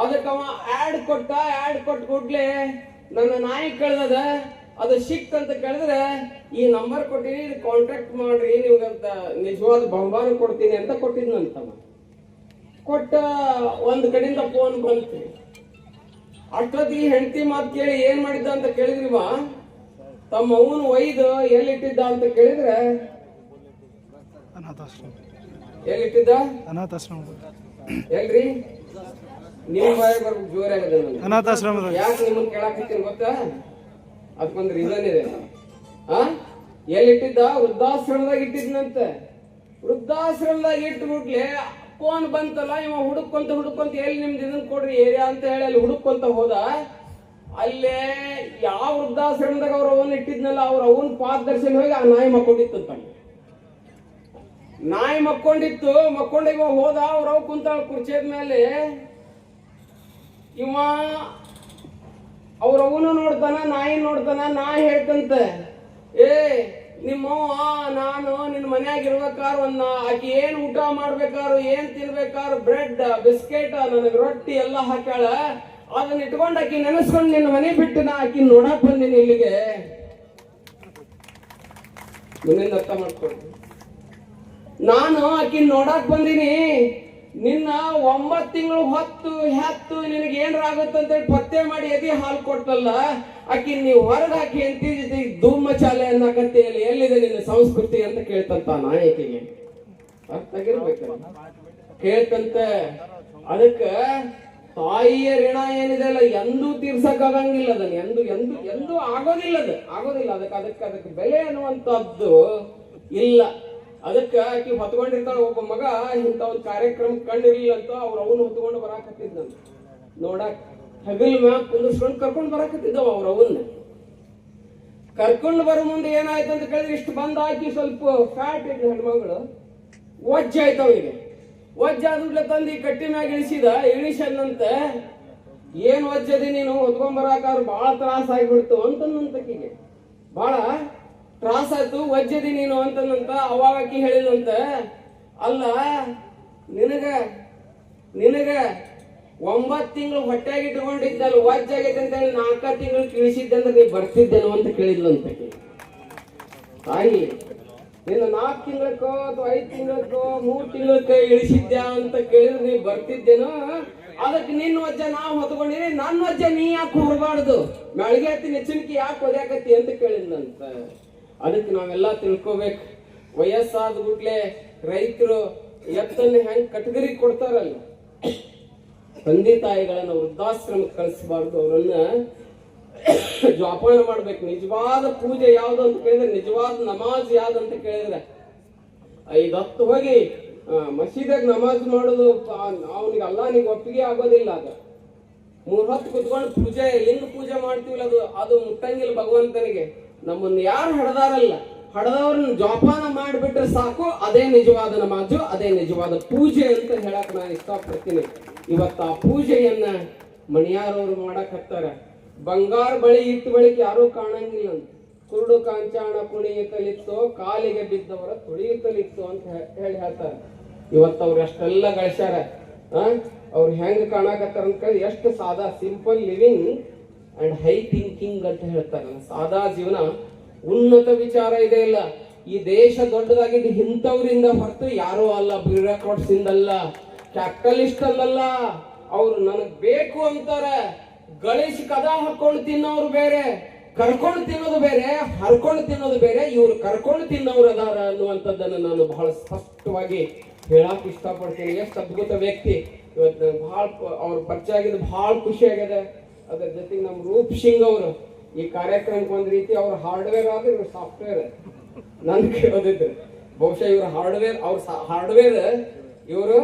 ಅದಕ್ಕೆ ಅವ ಆಡ್ ಕೊಟ್ಟ ಆಡ್ ಕೊಟ್ಟ ಕೂಡ್ಲೆ ನನ್ನ ನಾಯಿ ಕಳ್ದದ ಅದು ಸಿಕ್ತಂತ ಕೇಳಿದ್ರೆ ಈ ನಂಬರ್ ಕೊಟ್ಟಿನಿ ಕಾಂಟ್ಯಾಕ್ಟ್ ಮಾಡ್ರಿ ನಿಮ್ಗಂತ ನಿಜವಾದ ಬಹುಮಾನ ಕೊಡ್ತೀನಿ ಅಂತ ಕೊಟ್ಟಿದ್ನಂತವ. ಕೊಟ್ಟ ಒಂದ್ ಕಡೆಯಿಂದ ಫೋನ್ ಬಂತು. ಅಷ್ಟೊತ್ತಿಗೆ ಹೆಂಡತಿ ಮಾತು ಕೇಳಿ ಏನ್ ಮಾಡಿದ್ದ ಅಂತ ಕೇಳಿದ್ರಿವ? ತಮ್ಮ ಅವನು ಒಯ್ದು ಎಲ್ಲಿಟ್ಟಿದ್ದ ಅಂತ ಕೇಳಿದ್ರೆ ಎಲ್ಲಿಟ್ಟಿದ್ದ? ಎಲ್ರಿ? ನಿಮ್ ಬಾಯ ಬರ್ಬೇಕು ಜೋರಾಗಿದೆ ನನಗೆ. ಯಾಕೆ ನಿಮ್ಮನ್ನ ಕೇಳಾಕತ್ತೀನಿ ಗೊತ್ತಾ? ಅದಕ್ಕೊಂದು ರೀಸನ್ ಇದೆ. ಆ? ಎಲ್ಲಿಟ್ಟಿದ್ದ? ವೃದ್ಧಾಶ್ರಮದಾಗ ಇಟ್ಟಿದ್ನಂತೆ. ವೃದ್ಧಾಶ್ರಮದಾಗ ಇಟ್ಬಿಟ್ಲೆ ಫೋನ್ ಬಂತಲ್ಲ ಇವ ಹುಡುಕೊಂತ ಹುಡುಕೊಂತ ಎಲ್ಲಿ ನಿಮ್ದು ಇದನ್ನ ಕೊಡ್ರಿ ಏರಿಯಾ ಅಂತ ಹೇಳಿ ಅಲ್ಲಿ ಹುಡುಕೊಂತ ಹೋದ. ಅಲ್ಲೇ ಯಾವ ವೃದ್ಧಾಶ್ರಮದಾಗ ಅವ್ರ ಅವನ್ ಇಟ್ಟಿದ್ನಲ್ಲ ಅವ್ರ ಅವನ್ ಪಾದರ್ಶನ ಹೋಗಿ ಆ ನಾಯಿ ಮಕ್ಕೊಂಡಿತ್ತು ತಾನೆ ನಾಯಿ ಮಕ್ಕೊಂಡಿತ್ತು ಮಕ್ಕೊಂಡು ಇವ ಹೋದ ಅವ್ರ ಅವ್ ಕುಂತಾಳ ಕುರ್ಚಿದ ಮೇಲೆ. ಇವ ಅವ್ರ ಅವನು ನೋಡ್ತಾನ, ನಾಯಿ ನೋಡ್ತಾನ ನಾ ಹೇಳ್ತಂತೆ. ಏ, ನಿಮ್ಮವ್ವ, ನಾನು ನಿನ್ನ ಮನ್ಯಾಗ ಇರ್ಬೇಕಾದ್ರು ಒಂದ್ ಆಕೆ ಏನ್ ಊಟ ಮಾಡ್ಬೇಕಾದ್ರು ಏನ್ ತಿನ್ಬೇಕಾರು, ಬ್ರೆಡ್, ಬಿಸ್ಕೆಟ್, ನನಗೆ ರೊಟ್ಟಿ ಎಲ್ಲ ಹಾಕ್ಯಾಳ. ಅದನ್ನ ಇಟ್ಕೊಂಡು ಆಕಿ ನೆನೆಸ್ಕೊಂಡು ನಿನ್ನ ಮನೆ ಬಿಟ್ಟು ನಾ ಆಕಿ ನೋಡಕ್ ಬಂದೀನಿ ಇಲ್ಲಿಗೆ. ಮುಂದಿನ ಅರ್ಥ ಮಾಡ್ಕೊಂಡು ನಾನು ಆಕಿ ನೋಡಕ್ ಬಂದೀನಿ. ನಿನ್ನ ಒಂಬತ್ತು ತಿಂಗಳು ಹೊತ್ತು ಹತ್ತು ನಿನಗೆ ಅಂತ ಆಗುತ್ತಂತೇಳಿ ಪತ್ತೆ ಮಾಡಿ ಎದಿ ಹಾಲು ಕೊಟ್ಟಲ್ಲ, ಆಕಿ ನೀವು ಹೊರಗೆ ಹಾಕಿ ಅಂತಿದ್ದಿ ಧೂಮ ಚಾಲೆ ಎಲ್ಲಿದೆ ನಿನ್ನ ಸಂಸ್ಕೃತಿ ಅಂತ ಕೇಳ್ತಂತ ನಾಯಕಿಗೆ? ಅರ್ಥ ಆಗಿರ್ಬೇಕು ಕೇಳ್ತಂತ. ಅದಕ್ಕ ತಾಯಿಯ ಋಣ ಏನಿದೆ ಅಲ್ಲ, ಎಂದೂ ತೀರ್ಸಕ್ ಆಗಂಗಿಲ್ಲ ಅದನ್ನ. ಎಂದು ಎಂದು, ಎಂದೂ ಆಗೋದಿಲ್ಲ ಅದು. ಆಗೋದಿಲ್ಲ. ಅದಕ್ಕೆ ಅದಕ್ಕೆ ಅದಕ್ಕೆ ಬೆಲೆ ಅನ್ನುವಂಥದ್ದು ಇಲ್ಲ. ಅದಕ್ಕೆ ಆಕಿ ಹೊತ್ಕೊಂಡಿರ್ತಾಳ, ಒಬ್ಬ ಮಗ, ಇಂಥ ಒಂದು ಕಾರ್ಯಕ್ರಮ ಕಂಡಿರ್ಲಿ ಅಂತ ಅವ್ರು ಅವನು ಹೊತ್ಕೊಂಡು ಬರಾಕತ್ತಿದ್ದ ನೋಡಕ್ ಹಗಲ್ ಮ್ಯಾಗ ಕುಂದಿಸ್ಕೊಂಡು ಕರ್ಕೊಂಡು ಬರಾಕತ್ತಿದ್ದವ ಅವ್ರ ಅವನ್ನ. ಕರ್ಕೊಂಡು ಬರೋ ಮುಂದೆ ಏನಾಯ್ತು ಅಂತ ಕೇಳಿದ್ರೆ ಇಷ್ಟು ಬಂದ್ ಹಾಕಿ ಸ್ವಲ್ಪ ಫ್ಯಾಟ್ ಇದ್ದ ಹೆಣ್ಮಗಳು, ವಜ್ಜ ಆಯ್ತು ಅವನಿಗೆ. ವಜ್ಜೆ ಆದ್ಮೇಲೆ ತಂದು ಈ ಕಟ್ಟಿ ಮ್ಯಾಗ ಇಳಿಸಿದ ಇಳಿಸನ್ನಂತೆ ಏನ್ ವಜ್ಜದಿ ನೀನು? ಹೊತ್ಕೊಂಬರಾಕಾರು ಬಹಳ ತ್ರಾಸ ಆಗಿಬಿಡ್ತು ಅಂತಂದಂತಕಿಗೆ ಬಹಳ ತ್ರಾಸ ಆಯ್ತು ವಜ್ಜದಿ ನೀನು ಅಂತಂದಂತ ಅವಾಗ ಆಕಿ ಹೇಳಿದಂತ, ಅಲ್ಲ, ನಿನಗ ನಿನಗ ಒಂಬತ್ತು ತಿಂಗಳು ಹೊಟ್ಟೆಯಾಗಿ ಇಟ್ಕೊಂಡಿದ್ದಲ್ಲ, ವಜ್ಜ ಆಗೈತೆ ಅಂತ ಹೇಳಿ ನಾಲ್ಕ ತಿಂಗಳು ಇಳಿಸಿದ್ದೆ ಅಂದ್ರೆ ನೀ ಬರ್ತಿದ್ದೇನೋ ಅಂತ ಕೇಳಿದ್ಲಂತ. ತಾಯಿ ನೀನು ನಾಲ್ಕು ತಿಂಗಳಕ್ಕೋ ಅಥವಾ ಐದು ತಿಂಗಳಕ್ಕೋ ಮೂರು ತಿಂಗಳಕ್ಕೆ ಇಳಿಸಿದ್ಯಾ ಅಂತ ಕೇಳಿದ್ರೆ ನೀ ಬರ್ತಿದ್ದೇನೋ? ಅದಕ್ಕೆ ನಿನ್ನ ವಜ್ಜ ನಾವು ಹೊತ್ಕೊಂಡಿರಿ ನನ್ನ ವಜ್ಜ ನೀ ಯಾಕೆ ಹೊರಬಾರ್ದು? ಮೆಳಗೆ ಹತ್ತಿ ನೆಚ್ಚಿನಕಿ ಯಾಕೆ ಒದ್ಯಾಕತ್ತಿ? ಅಂತ ಕೇಳಿದ್ನಂತ ಅದಕ್ಕೆ ನಾವೆಲ್ಲ ತಿಳ್ಕೊಬೇಕು. ವಯಸ್ಸಾದ ಗುಟ್ಲೆ ರೈತರು ಎತ್ತನ್ನು ಹೆಂಗ್ ಕಟಗರಿ ಕೊಡ್ತಾರಲ್ಲ. ತಂದೆ ತಾಯಿಗಳನ್ನ ವೃದ್ಧಾಶ್ರಮಕ್ಕೆ ಕಳಿಸಬಾರ್ದು, ಅವರನ್ನ ಜೋಪಾನ ಮಾಡ್ಬೇಕು. ನಿಜವಾದ ಪೂಜೆ ಯಾವ್ದು ಅಂತ ಕೇಳಿದ್ರೆ, ನಿಜವಾದ ನಮಾಜ್ ಯಾವ್ದು ಅಂತ ಕೇಳಿದ್ರೆ. ಐದು ಹತ್ತು ಹೋಗಿ ಮಸೀದಾಗ ನಮಾಜ್ ಮಾಡೋದು ಅವನಿಗೆ ಅಲ್ಲಾನಿಗೆ ಒಪ್ಪಿಗೆ ಆಗೋದಿಲ್ಲ ಅದು. ಮೂರ್ ಹೊತ್ತು ಕುತ್ಕೊಂಡು ಪೂಜೆ ಲಿಂಗ ಪೂಜೆ ಮಾಡ್ತೀವಲ್ಲ ಅದು? ಅದು ಮುಟ್ಟಂಗಿಲ್ಲ ಭಗವಂತನಿಗೆ. ನಮ್ಮನ್ನ ಯಾರು ಹಡದಾರಲ್ಲ? ಹಡದವ್ರನ್ನ ಜೋಪಾನ ಮಾಡಿಬಿಟ್ರೆ ಸಾಕು, ಅದೇ ನಿಜವಾದ ನಮಾಜು, ಅದೇ ನಿಜವಾದ ಪೂಜೆ ಅಂತ ಹೇಳಕ್ ನಾನು ಇಷ್ಟಪಡ್ತೀನಿ. ಇವತ್ತು ಆ ಪೂಜೆಯನ್ನ ಮಣಿಯಾರವ್ರು ಮಾಡಕ್ ಹತ್ತಾರ. ಬಂಗಾರ ಬಳಿ ಇಟ್ಟು ಬಳಿಕ ಯಾರೂ ಕಾಣಂಗಿಲ್ಲ. ಅಂತ ಕುರುಡು ಕಾಂಚಾಣ ಕುಣಿಯುತ್ತಲಿತ್ತು ಕಾಲಿಗೆ ಬಿದ್ದವರ ತುಳಿಯುತ್ತಲಿತ್ತು ಅಂತ ಹೇಳಿ ಹೇಳ್ತಾರೆ. ಇವತ್ತು ಅವ್ರು ಅಷ್ಟೆಲ್ಲ ಗಳಿಸ್ಯಾರ. ಅವ್ರು ಹೆಂಗ್ ಕಾಣಕತ್ತಾರ ಅಂತ ಎಷ್ಟು ಸಾದಾ simple living and high thinking ಅಂತ ಹೇಳ್ತಾರೆ. ಸಾದಾ ಜೀವನ ಉನ್ನತ ವಿಚಾರ ಇದೆ ಇಲ್ಲ ಈ ದೇಶ ದೊಡ್ಡದಾಗಿದ್ದು ಇಂಥವ್ರಿಂದ ಹೊರತು ಯಾರೂ ಅಲ್ಲ. ಬ್ಯೂರೋಕ್ರಾಟ್ಸ್ ಇಂದಲ್ಲ ಕ್ಯಾಪಿಟಲಿಸ್ಟ್ ಅಲ್ಲಲ್ಲ ಅವ್ರು ನನಗ್ ಬೇಕು ಅಂತಾರೆ. ಗಳಿಸಿ ಕದ ಹಾಕೊಂಡು ತಿನ್ನೋರು ಬೇರೆ, ಕರ್ಕೊಂಡು ತಿನ್ನೋದು ಬೇರೆ, ಹರ್ಕೊಂಡು ತಿನ್ನೋದು ಬೇರೆ. ಇವ್ರು ಕರ್ಕೊಂಡು ತಿನ್ನೋರು ಅದಾರ ಅನ್ನುವಂಥದ್ದನ್ನು ನಾನು ಬಹಳ ಸ್ಪಷ್ಟವಾಗಿ ಹೇಳಕ್ ಇಷ್ಟಪಡ್ತೀನಿ. ಎಷ್ಟು ಅದ್ಭುತ ವ್ಯಕ್ತಿ. ಇವತ್ತು ಬಹಳ ಅವ್ರ ಪರಿಚಯ ಆಗಿದ್ದು ಬಹಳ ಖುಷಿ ಆಗಿದೆ. ಅದ್ರ ಜೊತೆಗೆ ನಮ್ಮ ರೂಪ್ ಸಿಂಗ್ ಅವರು, ಈ ಕಾರ್ಯಕ್ರಮಕ್ಕೆ ಒಂದ್ ರೀತಿ ಅವ್ರ ಹಾರ್ಡ್ವೇರ್ ಆದ್ರೆ ಇವ್ರ ಸಾಫ್ಟ್ವೇರ್ ನನ್ ಕೇಳೋದಿದ್ರು ಬಹುಶಃ ಇವ್ರ ಹಾರ್ಡ್ವೇರ್ ಅವ್ರ ಹಾರ್ಡ್ವೇರ್ ಇವರು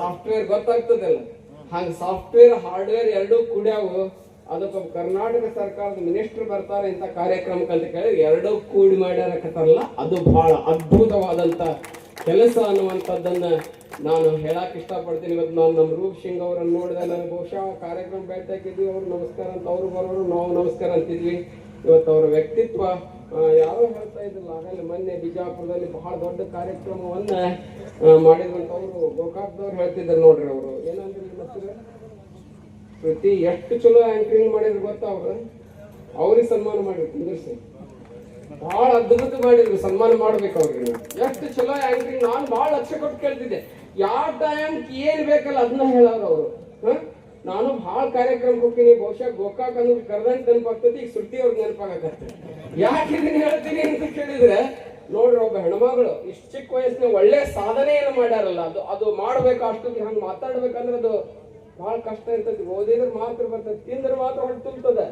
ಸಾಫ್ಟ್ವೇರ್ ಗೊತ್ತಾಗ್ತದಲ್ಲ. ಹಂಗ ಸಾಫ್ಟ್ವೇರ್ ಹಾರ್ಡ್ವೇರ್ ಎರಡೂ ಕೂಡ್ಯಾವು. ಅದಕ್ಕೆ ಕರ್ನಾಟಕ ಸರ್ಕಾರದ ಮಿನಿಸ್ಟರ್ ಬರ್ತಾರೆ ಇಂಥ ಕಾರ್ಯಕ್ರಮಕ್ಕೆ ಅಂತ ಕೇಳಿ ಎರಡೂ ಕೂಡಿ ಮಾಡ್ಯಾರಕತ್ತಾರಲ್ಲ ಅದು ಬಹಳ ಅದ್ಭುತವಾದಂತ ಕೆಲಸ ಅನ್ನುವಂಥದ್ದನ್ನ ನಾನು ಹೇಳಕ್ ಇಷ್ಟಪಡ್ತೀನಿ. ಇವತ್ತು ನಾನು ನಮ್ಮ ರೂಪ್ ಸಿಂಗ್ ಅವರನ್ನು ನೋಡಿದೆ. ನನಗೆ ಬಹುಶಃ ಕಾರ್ಯಕ್ರಮ ಭೇಟಿಯಾಗಿದ್ವಿ ಅವ್ರು ನಮಸ್ಕಾರ ಅಂತ ಅವರು ಬರೋರು, ನಾವು ನಮಸ್ಕಾರ ಅಂತಿದ್ವಿ. ಇವತ್ತು ಅವರ ವ್ಯಕ್ತಿತ್ವ ಯಾರೋ ಹೇಳ್ತಾ ಇದ್ರಲ್ಲ ಆಗಲೇ ಮೊನ್ನೆ ಬಿಜಾಪುರದಲ್ಲಿ ಬಹಳ ದೊಡ್ಡ ಕಾರ್ಯಕ್ರಮವನ್ನ ಮಾಡಿದಂತ ಅವರು ಗೋಕಾಕ್ದವ್ರು ಹೇಳ್ತಿದ್ದಾರೆ ನೋಡ್ರಿ ಅವರು. ಏನಂದ್ರೆ ಪ್ರತಿ. ಎಷ್ಟು ಚಲೋ ಆಂಕರಿಂಗ್ ಮಾಡಿದ್ರು ಗೊತ್ತಾ ಅವ್ರು? ಅವ್ರಿಗೆ ಸನ್ಮಾನ ಮಾಡಿದ್ರು. ಕುಂದಿರ್ಸಿ. ಬಹಳ ಅದ್ಭುತ ಮಾಡಿದ್ರು, ಸನ್ಮಾನ ಮಾಡ್ಬೇಕು ಅವ್ರಿಗೆ. ಎಷ್ಟು ಚಲೋ ಆಂಕರಿಂಗ್ ನಾನು ಬಹಳ ಲಕ್ಷ ಕೊಟ್ಟು ಕೇಳ್ತಿದ್ದೆ. ಯಾವ ಟೈಮ್ ಏನ್ ಬೇಕಲ್ಲ ಅದನ್ನ ಹೇಳೋರು ಅವರು. ನಾನು ಬಹಳ ಕಾರ್ಯಕ್ರಮಕ್ಕೆ ಹೋಗ್ತೀನಿ, ಬಹುಶಃ ಗೋಕಾಕ್ ಅನ್ನೋದು ಕರ್ದಂಗ್ ನೆನಪಾಗ್ತದೆ, ಈಗ ಸುಟ್ಟಿ ಅವ್ರಿಗೆ ನೆನಪಾಗತ್ತೆ ಯಾಕೆ ಇದನ್ನ ಹೇಳ್ತೀನಿ ಅಂತ ಕೇಳಿದ್ರೆ, ನೋಡ್ರಿ ಒಬ್ಬ ಹೆಣ್ಮಗಳು, ಇಷ್ಟು ಚಿಕ್ಕ ವಯಸ್ಸಿನ ಒಳ್ಳೆ ಸಾಧನೆಯನ್ನು ಮಾಡ್ಯಾರಲ್ಲ, ಅದು ಅದು ಮಾಡ್ಬೇಕು ಅಷ್ಟು ಹಂಗೆ ಮಾತಾಡ್ಬೇಕಂದ್ರೆ ಅದು ಬಹಳ ಕಷ್ಟ ಇರ್ತೈತಿ ಓದಿದ್ರೆ ಮಾತ್ರ ಬರ್ತೈತಿ ತಿಂದ್ರೆ ಮಾತ್ರ ಹೊಟ್ಟೆ ತುಂಬತದೆ.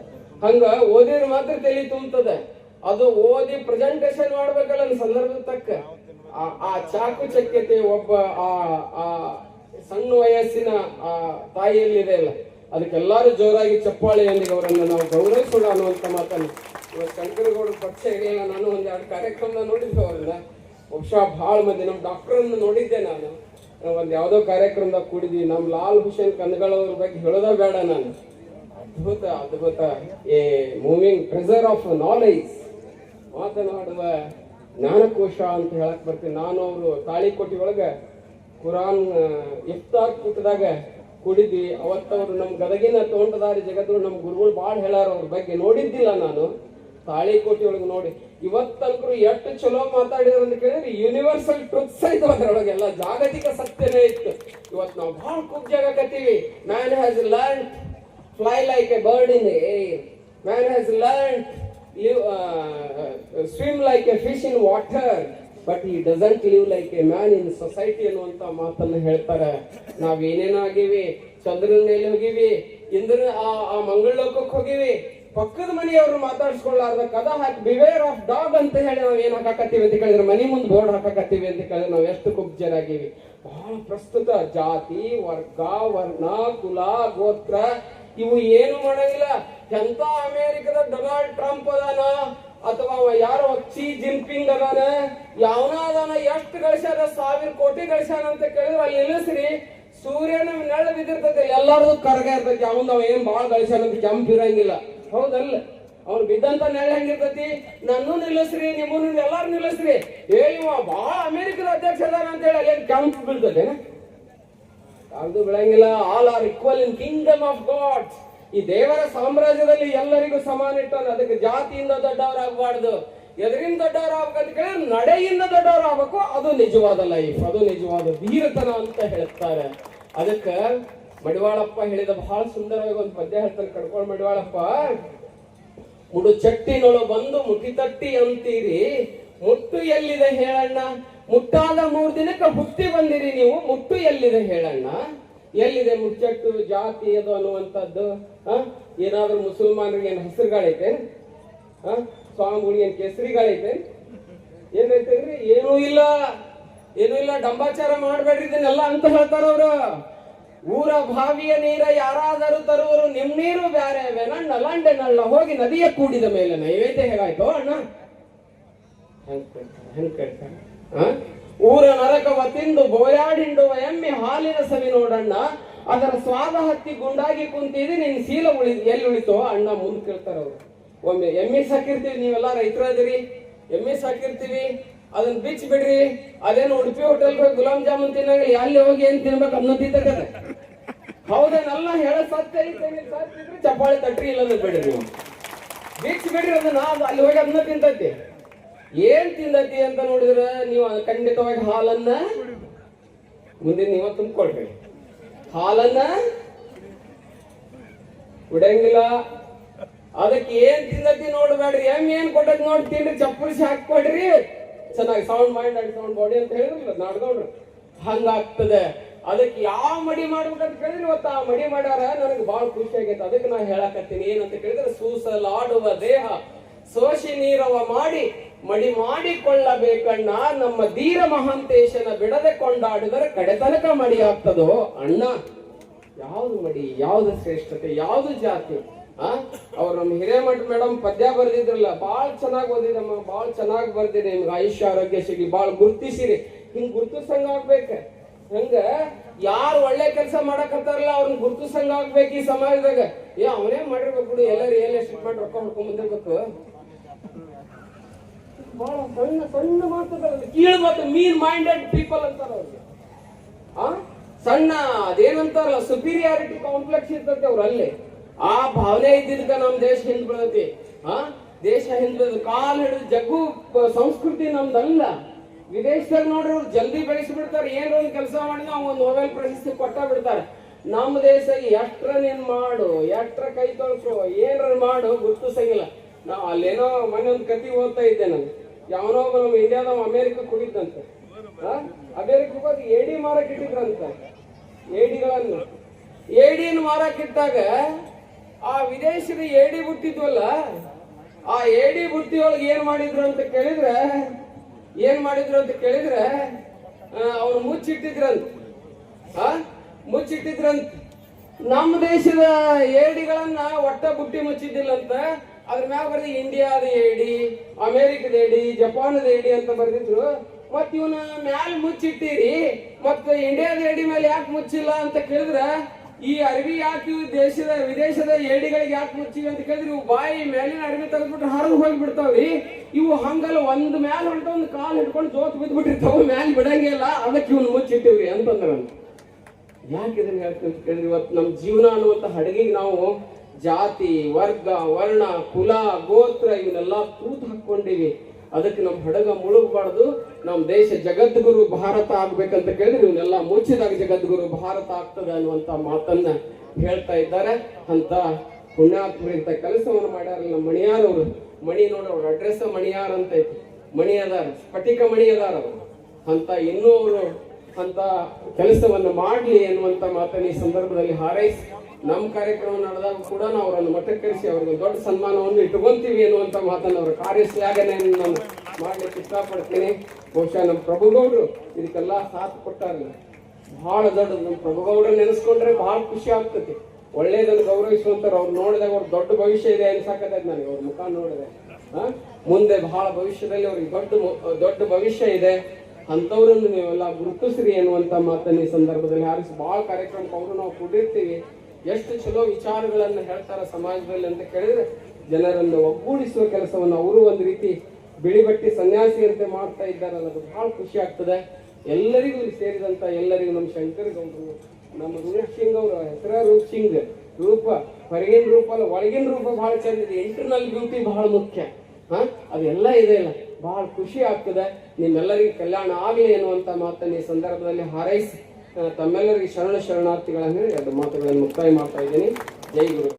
ಹಂಗ ಓದಿದ್ರೆ ಮಾತ್ರ ತಲೆ ತುಂಬತದೆ. ಅದು ಓದಿ ಪ್ರೆಸೆಂಟೇಶನ್ ಮಾಡ್ಬೇಕಲ್ಲ ಸಂದರ್ಭದ ತಕ್ಕ. ಆ- ಚಾಕು ಚಕ್ಯತೆ ಒಬ್ಬ, ಆ ಆ ಸಣ್ಣ ವಯಸ್ಸಿನ, ಆ, ತಾಯಿಯಲ್ಲಿದೆ ಅಲ್ಲ. ಅದಕ್ಕೆಲ್ಲರೂ ಜೋರಾಗಿ ಚಪ್ಪಾಳೆಯೊಂದಿಗೆ ಅವರನ್ನು ನಾವು ಗೌರವಿಸೋಣ ಅನ್ನುವಂತ ಮಾತನ್ನು. ಇವತ್ತು ಪಕ್ಷ ಪರಿಚಯ ಇರಲಿಲ್ಲ ನಾನು ಒಂದೆರಡು ಕಾರ್ಯಕ್ರಮ ನೋಡಿದ್ದೆ ಅವ್ರನ್ನ ಬಹುಶಃ ಬಹಳ ಮಂದಿ ನಮ್ಮ ಡಾಕ್ಟರನ್ನು ನೋಡಿದ್ದೆ ನಾನು. ಒಂದ್ ಯಾವ್ದೋ ಕಾರ್ಯಕ್ರಮದಾಗ ಕೂಡಿದ್ವಿ. ನಮ್ ಲಾಲ್ ಹುಸೇನ್ ಕನ್ಗಳ ಅವ್ರ ಬಗ್ಗೆ ಹೇಳೋದ ಬೇಡ ನಾನು. ಅದ್ಭುತ ಅದ್ಭುತ. ಏ ಮೂವಿಂಗ್ ಟ್ರೆಸರ್ ಆಫ್ ನಾಲೆಜ್ ಮಾತನಾಡುವ ಜ್ಞಾನಕೋಶ ಅಂತ ಹೇಳಕ್ ಬರ್ತೀನಿ. ನಾನು ಅವರು ತಾಳಿಕೋಟಿ ಒಳಗ ಕುರಾನ್ ಇಫ್ತಾರ್ ಕೂಟದಾಗ ಕುಡಿದ್ವಿ ಅವತ್ತವ್ರು ನಮ್ಮ ಗದಗಿನ ತೋಂಟದಾರಿ ಜಗದ್ರು ನಮ್ಮ ಗುರುಗಳು ಭಾಳ ಹೇಳಾರ ಅವ್ರ ಬಗ್ಗೆ. ನೋಡಿದ್ದಿಲ್ಲ ನಾನು. ತಾಳಿಕೋಟಿ ಒಳಗೆ ನೋಡಿ. ಇವತ್ತಂಕರು ಎಷ್ಟು ಚಲೋ ಮಾತಾಡಿದ್ರು ಅಂತ ಕೇಳಿದ್ರೆ ಯೂನಿವರ್ಸಲ್ ಟ್ರುತ್ಸ್ ಆಯ್ತು ಅದ್ರೊಳಗೆಲ್ಲ ಜಾಗತಿಕ ಸತ್ಯನೇ ಇತ್ತು. ಇವತ್ತು ನಾವು ಬಹಳ ಕುಗ್ಜಾಗತ್ತೀವಿ man has learn fly like a bird in the air. Has learn live, uh, swim like a fish in water, but he doesn't live like a man in society ಅನ್ನುವಂತ ಮಾತನ್ನ ಹೇಳ್ತಾರೆ. ನಾವೇನೇನೋ ಆಗೀವಿ? ಚಂದ್ರನ ಮೇಲೆ ಹೋಗಿವಿ. ಇಂದ್ರ ಆ ಮಂಗಳ ಲೋಕಕ್ಕೆ ಹೋಗಿವಿ. ಪಕ್ಕದ ಮನೆಯವರು ಮಾತಾಡ್ಸ್ಕೊಳ್ಳಾರ್ದ ಕದ ಹಾಕಿ ಬಿವೇರ್ ಆಫ್ ಡಾಗ್ ಅಂತ ಹೇಳಿ ನಾವು ಏನ್ ಹಾಕಾಕತ್ತೀವಿ ಅಂತ ಕೇಳಿದ್ರೆ ಮನೆ ಮುಂದೆ ಬೋರ್ಡ್ ಹಾಕಾಕತ್ತೀವಿ ಅಂತ ಕೇಳಿದ್ರೆ ನಾವು ಎಷ್ಟು ಕುಬ್ಜರಾಗಿವಿ ಬಹಳ ಪ್ರಸ್ತುತ ಜಾತಿ ವರ್ಗ ವರ್ಣ ಕುಲ ಗೋತ್ರ ಇವು ಏನು ಮಾಡಂಗಿಲ್ಲ? ಎಂತ ಅಮೇರಿಕದ ಡೊನಾಲ್ಡ್ ಟ್ರಂಪ್ ಅದಾನ? ಅಥವಾ ಯಾರೋ ಚಿ ಜಿನ್ಪಿಂಗ್ ಅದಾನ? ಯಾವನ ಅದಾನ? ಎಷ್ಟು ಗಳಿಸ್ಯಾರ ಸಾವಿರ ಕೋಟಿ ಗಳಿಸ್ಯಾನ ಅಂತ ಕೇಳಿದ್ರೆ ಅಲ್ಲಿ ನಿಲ್ಲಿಸ್ರಿ. ಸೂರ್ಯನ ನೆಳ್ಳ ಬಿದ್ದಿರ್ತೈತೆ. ಎಲ್ಲಾರದು ಕರ್ಗ ಇರ್ತೈತಿ. ಅವನ್ ಅವ ಏನ್ ಬಾಳ ಗಳಿಸ್ಯಾನ ಅಂತ ಇರಂಗಿಲ್ಲ. ಹೌದಲ್ಲ? ಅವ್ರು ಬಿದ್ದಂತ ನೆಳ ಹೆಂಗಿರ್ತೈತಿ? ನನ್ನೂ ನಿಲ್ಲಿಸ್ರಿ ನಿಮ್ಮನ್ನು ಎಲ್ಲಾರು ನಿಲ್ಲಿಸ್ರಿ. ಏ, ಇವ ಬಾಳ ಅಮೆರಿಕದ ಅಧ್ಯಕ್ಷ ಅದಾನ ಅಂತ ಹೇಳಿ ಅಲ್ಲಿ ಜಂಪ್ ಬೀಳ್ತದೆ ಯಾವ್ದು ಬೆಳಂಗಿಲ್ಲ all are equal in kingdom of God ಈ ದೇವರ ಸಾಮ್ರಾಜ್ಯದಲ್ಲಿ ಎಲ್ಲರಿಗೂ ಸಮಾನ ಇಟ್ಟಾನ ಅದಕ್ಕೆ ಜಾತಿಯಿಂದ ದೊಡ್ಡವರಾಗಬಾರ್ದು. ಎದರಿಂದ ದೊಡ್ಡವರಾಗಬೇಕಂತ ಕೇಳಿದ್ರೆ ನಡೆಯಿಂದ ದೊಡ್ಡವರಾಗಬೇಕು. ಅದು ನಿಜವಾದ ಲೈಫ್ ಅದು ನಿಜವಾದ ವೀರತನ ಅಂತ ಹೇಳ್ತಾರೆ. ಅದಕ್ಕೆ ಮಡಿವಾಳಪ್ಪ ಹೇಳಿದ ಬಹಳ ಸುಂದರವಾಗಿ ಒಂದು ಪದ್ಯ ಹೇಳ್ತಾನೆ ಕಡ್ಕೊಂಡು ಮಡಿವಾಳಪ್ಪ, ಮುಡು ಚಟ್ಟಿನೊಳು ಬಂದು ಮುಟಿ ತಟ್ಟಿ ಅಂತೀರಿ. ಮುಟ್ಟು ಎಲ್ಲಿದೆ ಹೇಳಣ್ಣ? ಮುಟ್ಟಾದ ಮೂರ್ ದಿನಕ್ಕೆ ಹುಟ್ಟಿ ಬಂದಿರಿ ನೀವು, ಮುಟ್ಟು ಎಲ್ಲಿದೆ ಹೇಳಣ್ಣ? ಎಲ್ಲಿದೆ ಮುಚ್ಚಟ್ಟು, ಜಾತಿ ಅದು ಅನ್ನುವಂಥದ್ದು? ಏನಾದ್ರೂ ಮುಸಲ್ಮಾನರಿಗೆ ಏನ್ ಹೆಸರುಗಳೈತೆ? ಸ್ವಾಮಿಗಳಿಗೆ ಏನ್ ಕೇಸರಿಗಳೈತೆ? ಏನೈತೇನ್ರಿ ಏನೂ ಇಲ್ಲ. ಏನೂ ಇಲ್ಲ, ಡಂಬಾಚಾರ ಮಾಡಬೇಡ್ರಿ ಇದನ್ನೆಲ್ಲ ಅಂತ ಹೇಳ್ತಾರ ಅವರು. ಊರ ಬಾವಿಯ ನೀರ ಯಾರಾದರೂ ತರುವರು ನಿಮ್ ನೀರು ಬ್ಯಾರೆ ವೆನಣ್ಣ ಲಂಡೆ ನಳ್ಳ ಹೋಗಿ ನದಿಯ ಕೂಡಿದ ಮೇಲೆ ನೈವೇದ್ಯ ಹೇಗಾಯ್ತು ಅಣ್ಣ? ಹೆಂಗ್ ಕೇಳ್ತಾರೆ? ಊರ ನರಕವ ತಿಂದು ಬೋಯಾಡಿಂಡುವ ಎಮ್ಮೆ ಹಾಲಿನ ಸವಿ ನೋಡಣ್ಣ. ಅದರ ಸ್ವಾದ ಹತ್ತಿ ಗುಂಡಾಗಿ ಕುಂತಿದಿ, ನಿನ್ ಸೀಲ ಉಳಿ ಎಲ್ಲಿ ಉಳಿತೋ ಅಣ್ಣ ಮುಂದ್ ಕೇಳ್ತಾರ ಅವ್ರು. ಒಮ್ಮೆ ಎಮ್ಮೆ ಸಾಕಿರ್ತೀವಿ ನೀವೆಲ್ಲ ರೈತರ ಇದ್ರಿ ಎಮ್ಮೆ ಸಾಕಿರ್ತೀವಿ ಅದನ್ನ ಬಿಚ್ಚಿ ಬಿಡ್ರಿ. ಅದೇನು ಉಡುಪಿ ಹೋಟೆಲ್ ಹೋಗಿ ಗುಲಾಬ್ ಜಾಮೂನ್ ತಿನ್ನಾಗ ಎಲ್ಲಿ ಹೋಗಿ ಏನ್ ತಿನ್ಬೇಕು ಅನ್ನೋ ಕತೆ. ಹೌದೇನಲ್ಲ, ಹೇಳ ಸತ್ಯ ಚಪ್ಪಾಳೆ ತಟ್ರಿ ಇಲ್ಲದ ಬಿಡ್ರಿ ನೀವು. ಬಿಚ್ಚಿ ಬಿಡ್ರಿ ಅದನ್ನ, ಅದು ಅಲ್ಲಿ ಹೋಗಿ ಅದನ್ನ ತಿಂತೈತಿ. ಏನ್ ತಿಂದತಿ ಅಂತ ನೋಡಿದ್ರೆ ನೀವು ಖಂಡಿತವಾಗಿ ಹಾಲನ್ನ ಮುಂದಿನ ನೀವ ತುಂಬಿಕೊಳ್ಬೇಕು ಹಾಲನ್ನ ಬಿಡಂಗಿಲ್ಲ ಅದಕ್ಕೆ ಏನ್ ತಿಂದತಿ ನೋಡ್ಬೇಡ್ರಿ. ಎಂ ಏನ್ ಕೊಟ್ಟದ್ ನೋಡಿ ತಿನ್ರಿ ಚಪ್ಪರಿಸಿ ಹಾಕೊಡ್ರಿ ಚೆನ್ನಾಗಿ sound mind and sound body ಅಂತ ಹೇಳಿದ್ರಲ್ಲ ನಾಡ್ಕೊಂಡ್ರು ಹಂಗಾಗ್ತದೆ. ಅದಕ್ಕೆ ಯಾವ ಮಡಿ ಮಾಡ್ಬೇಕಂತ ಕೇಳಿದ್ರೆ ಇವತ್ತು ಆ ಮಡಿ ಮಾಡ್ಯಾರ, ನನಗೆ ಬಹಳ ಖುಷಿ ಆಗೈತೆ. ಅದಕ್ಕೆ ನಾ ಹೇಳಕತ್ತೀನಿ. ಏನಂತ ಕೇಳಿದ್ರೆ ಸೂಸಲಾಡುವ ದೇಹ ಸೋಷಿ ನೀರವ ಮಾಡಿ ಮಡಿ ಮಾಡಿಕೊಳ್ಳಬೇಕಣ್ಣ, ನಮ್ಮ ಧೀರ ಮಹಾಂತೇಶನ ಬಿಡದೆ ಕೊಂಡಾಡಿದರೆ ಕಡೆತನಕ ಮಡಿ ಆಗ್ತದೋ? ಅಣ್ಣ, ಯಾವ್ದು ಮಡಿ, ಯಾವ್ದು ಶ್ರೇಷ್ಠತೆ, ಯಾವ್ದು ಜಾತಿ? ಆ? ಅವ್ರು ನಮ್ಮ ಹಿರೇಮಠ ಮೇಡಮ್ ಪದ್ಯ ಬರ್ದಿದ್ರಲ್ಲ, ಬಾಳ್ ಚೆನ್ನಾಗ್ ಓದಿದಮ್ಮ, ಬಾಳ್ ಚೆನ್ನಾಗ್ ಬರ್ದಿರಿ ನಿಮ್ಗೆ ಆಯುಷ್ಯ ಆರೋಗ್ಯ ಸಿಗ್ಲಿ, ಬಾಳ್ ಗುರ್ತಿಸಿರಿ. ಹಿಂಗ್ ಗುರ್ತಿಸಂಗ ಆಗ್ಬೇಕ. ಹಂಗ? ಯಾರು ಒಳ್ಳೆ ಕೆಲಸ ಮಾಡಕತ್ತಾರಲ್ಲ ಅವ್ರನ್ನ ಗುರ್ತಿಸಂಗ ಆಗ್ಬೇಕು ಈ ಸಮಾಜದಾಗ. ಏ ಅವನೇ ಮಾಡಿರ್ಬೇಕು ಎಲ್ಲ ರಿಯಲ್ ಎಸ್ಟೇಟ್ ಮಾಡಿ ರೊಕ್ಕ ಹೊಡ್ಕೊಂಡ್ ಬಂದಿರ್ಬೇಕು? ಬಹಳ ಸಣ್ಣ ಸಣ್ಣ ಮಾತುಗಳಲ್ಲಿ ಕೀಳು ಮತ್ತು ಮೀನ್ ಮೈಂಡೆಡ್ ಪೀಪಲ್ ಅಂತಾರೆ ಅವ್ರಿಗೆ. ಆ? ಸಣ್ಣ, ಅದೇನಂತಾರಲ್ಲ ಸುಪೀರಿಯಾರಿಟಿ ಕಾಂಪ್ಲೆಕ್ಸ್ ಇರ್ತೈತೆ ಅವ್ರ ಅಲ್ಲಿ. ಆ ಭಾವನೆ ಇದ್ದಿದ್ದ ನಮ್ ದೇಶ ಹಿಂದ್ ಬೀಳತಿ ಆ? ದೇಶ ಹಿಂದ್ ಕಾಲ್ ಹಿಡಿದು ಜಗ್ಗು ಸಂಸ್ಕೃತಿ ನಮ್ದಲ್ಲ. ವಿದೇಶದಾಗ ನೋಡ್ರಿ ಅವ್ರು ಜಲ್ದಿ ಬೆಳೆಸಿ ಬಿಡ್ತಾರೆ ಏನೋ ಒಂದು ಕೆಲಸ ಮಾಡಿದ್ರೆ ಅವ್ನು ಒಂದು ನೋಬೆಲ್ ಪ್ರಶಸ್ತಿ ಕೊಟ್ಟ ಬಿಡ್ತಾರೆ. ನಮ್ಮ ದೇಶ ಎಷ್ಟ್ರ ನೀನ್ ಮಾಡು, ಎಷ್ಟ್ರ ಕೈ ತೊಳ್ಸು ಏನಾರ ಮಾಡು, ಗುರ್ತಿಸಂಗಿಲ್ಲ. ನಾವು ಅಲ್ಲೇನೋ ಮೊನ್ನೆ ಒಂದು ಕತಿ ಓದ್ತಾ ಇದ್ದೆ ನಾನು. ಯಾವನೋ ಒಬ್ಬ ನಮ್ಮ ಇಂಡಿಯಾದವ ಅಮೇರಿಕಕ್ಕೆ ಹೋಗಿದ್ದಂತೆ? ಅಮೇರಿಕಕ್ಕೆ ಹೋಗಿ ಏಡಿ ಮಾರಕ್ಕೆ ಇಟ್ಟಿದ್ರಂತೆ. ಏಡಿಗಳನ್ನು ಏಡಿಯನ್ನು ಮಾರಕ್ಕಿಟ್ಟಾಗ ಆ ವಿದೇಶದ ಏಡಿ ಬುತ್ತಿದ್ವಲ್ಲ ಆ ಏಡಿ ಬುಟ್ಟಿಯೊಳಗೆ ಏನ್ ಮಾಡಿದ್ರು ಅಂತ ಕೇಳಿದ್ರೆ, ಏನ್ ಮಾಡಿದ್ರು ಅಂತ ಕೇಳಿದ್ರೆ ಅವ್ರು ಮುಚ್ಚಿಟ್ಟಿದ್ರಂತ. ಮುಚ್ಚಿಟ್ಟಿದ್ರಂತ. ನಮ್ಮ ದೇಶದ ಏಡಿಗಳನ್ನ ಒಟ್ಟ ಬುಟ್ಟಿ ಮುಚ್ಚಿದ್ದಿಲ್ಲಂತ ಅದ್ರ ಮ್ಯಾಲ ಬರ್ದಿ ಇಂಡಿಯಾದ ಏಡಿ, ಅಮೇರಿಕದ ಏಡಿ, ಜಪಾನದ ಏಡಿ ಅಂತ ಬರ್ದಿದ್ರು. ಮತ್ ಇವನ ಮ್ಯಾಲ ಮುಚ್ಚಿಟ್ಟಿರಿ ಮತ್ತ ಇಂಡಿಯಾದ ಏಡಿ ಮೇಲೆ ಯಾಕೆ ಮುಚ್ಚಿಲ್ಲ ಅಂತ ಕೇಳಿದ್ರ, ಈ ಅರವಿ ಯಾಕೆ ದೇಶದ, ವಿದೇಶದ ಏಡಿಗಳಿಗೆ ಯಾಕೆ ಮುಚ್ಚಿವಿ ಅಂತ ಕೇಳಿದ್ರೆ, ಇವು ಬಾಯಿ ಮೇಲಿನ ಅರವಿ ತೆಗೆದ್ಬಿಟ್ಟು ಹರಿದು ಹೋಗಿ ಬಿಡ್ತಾವ್ರಿ ಇವು ಹಂಗಲ್ಲ, ಒಂದ್ ಮ್ಯಾಲ ಹೊಂಟ ಒಂದ್ ಕಾಲ್ ಹಿಡ್ಕೊಂಡು ಜೋತ್ ಬಿದ್ಬಿಟ್ಟಿರ್ತಾವ, ಮ್ಯಾಲ ಬಿಡಂಗಿಲ್ಲ ಅದಕ್ಕೆ ಇವನ್ ಮುಚ್ಚಿಟ್ಟಿವ್ರಿ ಅಂತಂದ್ರ ಯಾಕೆ ಇದನ್ನ ಹೇಳ್ತೀವಿ ಅಂತ ಕೇಳಿದ್ರೆ ಇವತ್ತು ನಮ್ಮ ಜೀವನ ಅನ್ನುವಂತ ಹಡಗಿಗೆ ನಾವು ಜಾತಿ, ವರ್ಗ, ವರ್ಣ, ಕುಲ, ಗೋತ್ರ ಇವನ್ನೆಲ್ಲ ತೂತು ಹಾಕೊಂಡಿವಿ ಅದಕ್ಕೆ ನಮ್ಮ ಹಡಗ ಮುಳುಗಬಾರ್ದು. ನಮ್ಮ ದೇಶ ಜಗದ್ಗುರು ಭಾರತ ಆಗ್ಬೇಕಂತ ಕೇಳಿದ್ರೆ ಇವನ್ನೆಲ್ಲ ಮುಚ್ಚಿದಾಗ ಜಗದ್ಗುರು ಭಾರತ ಆಗ್ತದೆ ಅನ್ನುವಂತ ಮಾತನ್ನ ಹೇಳ್ತಾ ಇದ್ದಾರೆ. ಅಂತ ಪುಣ್ಯಾತ್ಮರು ಅಂತ ಕೆಲಸವನ್ನು ಮಾಡ್ಯಾರ ನಮ್ಮ ಮಣಿಯಾರವರು ಮಣಿ ನೋಡಿ ಅವ್ರ ಅಡ್ರೆಸ್ ಮಣಿಯಾರ್ ಅಂತ ಐತಿ. ಮಣಿ ಅದಾರ ಸ್ಫಟಿಕ ಮಣಿ ಅದಾರ ಅವರು. ಅಂತ ಇನ್ನೂ ಅವರು ಅಂತ ಕೆಲಸವನ್ನು ಮಾಡ್ಲಿ ಅನ್ನುವಂತ ಮಾತನ್ನ ಈ ಸಂದರ್ಭದಲ್ಲಿ ಹಾರೈಸಿ ನಮ್ಮ ಕಾರ್ಯಕ್ರಮ ನಡೆದಾಗ ಕೂಡ ನಾವು ಅವರನ್ನು ಮಠಕ್ಕೆ ಕರೆಸಿ ಅವ್ರಿಗೆ ದೊಡ್ಡ ಸನ್ಮಾನವನ್ನು ಇಟ್ಟುಕೊಂತೀವಿ ಅನ್ನುವಂತ ಮಾತನ್ನು ಅವರ ಕಾರ್ಯಶ್ಲಾಘನೆಯನ್ನು ನಾನು ಮಾಡಲಿಕ್ಕೆ ಇಷ್ಟಪಡ್ತೀನಿ. ಬಹುಶಃ ನಮ್ಮ ಪ್ರಭುಗೌಡರು ಇದಕ್ಕೆಲ್ಲ ಸಾಥ್ ಕೊಟ್ಟಾರಲ್ಲ. ಬಹಳ ದೊಡ್ಡ ನಮ್ಮ ಪ್ರಭುಗೌಡರು ನೆನೆಸ್ಕೊಂಡ್ರೆ ಬಹಳ ಖುಷಿ ಆಗ್ತತಿ ಒಳ್ಳೇದನ್ನು ಗೌರವಿಸುವಂಥವ್ರು ಅವ್ರು ನೋಡಿದಾಗ ಅವ್ರ ದೊಡ್ಡ ಭವಿಷ್ಯ ಇದೆ ಅನ್ಸಾಕತ್ತೈತೆ ನನಗೆ, ಅವ್ರ ಮುಖ ನೋಡಿದೆ? ಮುಂದೆ ಬಹಳ ಭವಿಷ್ಯದಲ್ಲಿ ಅವ್ರಿಗೆ ದೊಡ್ಡ ದೊಡ್ಡ ಭವಿಷ್ಯ ಇದೆ. ಅಂಥವ್ರನ್ನು ನೀವೆಲ್ಲ ಗುರುತಿಸ್ರಿ ಅನ್ನುವಂತ ಮಾತನ್ನ ಈ ಸಂದರ್ಭದಲ್ಲಿ ಹಾರಿಸಿ ಬಹಳ ಕಾರ್ಯಕ್ರಮಕ್ಕೆ ಅವರು ನಾವು ಕೂಡಿರ್ತೀವಿ. ಎಷ್ಟು ಚಲೋ ವಿಚಾರಗಳನ್ನು ಹೇಳ್ತಾರ ಸಮಾಜದಲ್ಲಿ ಅಂತ ಕೇಳಿದ್ರೆ ಜನರನ್ನು ಒಗ್ಗೂಡಿಸುವ ಕೆಲಸವನ್ನು ಅವರು ಒಂದು ರೀತಿ ಬಿಳಿ ಬಟ್ಟಿ ಸನ್ಯಾಸಿಯಂತೆ ಮಾಡ್ತಾ ಇದ್ದಾರೆ ಅನ್ನೋದು ಬಹಳ ಖುಷಿ ಆಗ್ತದೆ. ಎಲ್ಲರಿಗೂ ಸೇರಿದಂತ ಎಲ್ಲರಿಗೂ ನಮ್ಮ ಶಂಕರ್ ಗೌಡರು, ನಮ್ಮ ರೂಪ್ ಸಿಂಗ್ ಅವರ ಹೆಸರ ರೂಪ್ ಸಿಂಗ್, ರೂಪ ಹೊರಗಿನ ರೂಪ ಅಲ್ಲ, ಒಳಗಿನ ರೂಪ ಬಹಳ ಚಂದ ಇಂಟರ್ನಲ್ ಬ್ಯೂಟಿ ಬಹಳ ಮುಖ್ಯ. ಹಾ? ಅದೆಲ್ಲ ಇದೆ ಇಲ್ಲ ಬಹಳ ಖುಷಿ ಆಗ್ತದೆ. ನಿಮ್ಮೆಲ್ಲರಿಗೂ ಕಲ್ಯಾಣ ಆಗಲಿ ಅನ್ನುವಂತ ಮಾತನ್ನ ಈ ಸಂದರ್ಭದಲ್ಲಿ ಹಾರೈಸಿ. ತಮ್ಮೆಲ್ಲರಿಗೆ ಶರಣ ಶರಣಾರ್ಥಿಗಳನ್ನು ಎರಡು ಮಾತುಗಳನ್ನು ಮುಕ್ತಾಯ ಮಾಡ್ತಾ ಇದ್ದೀನಿ. ಜೈ ಗುರು.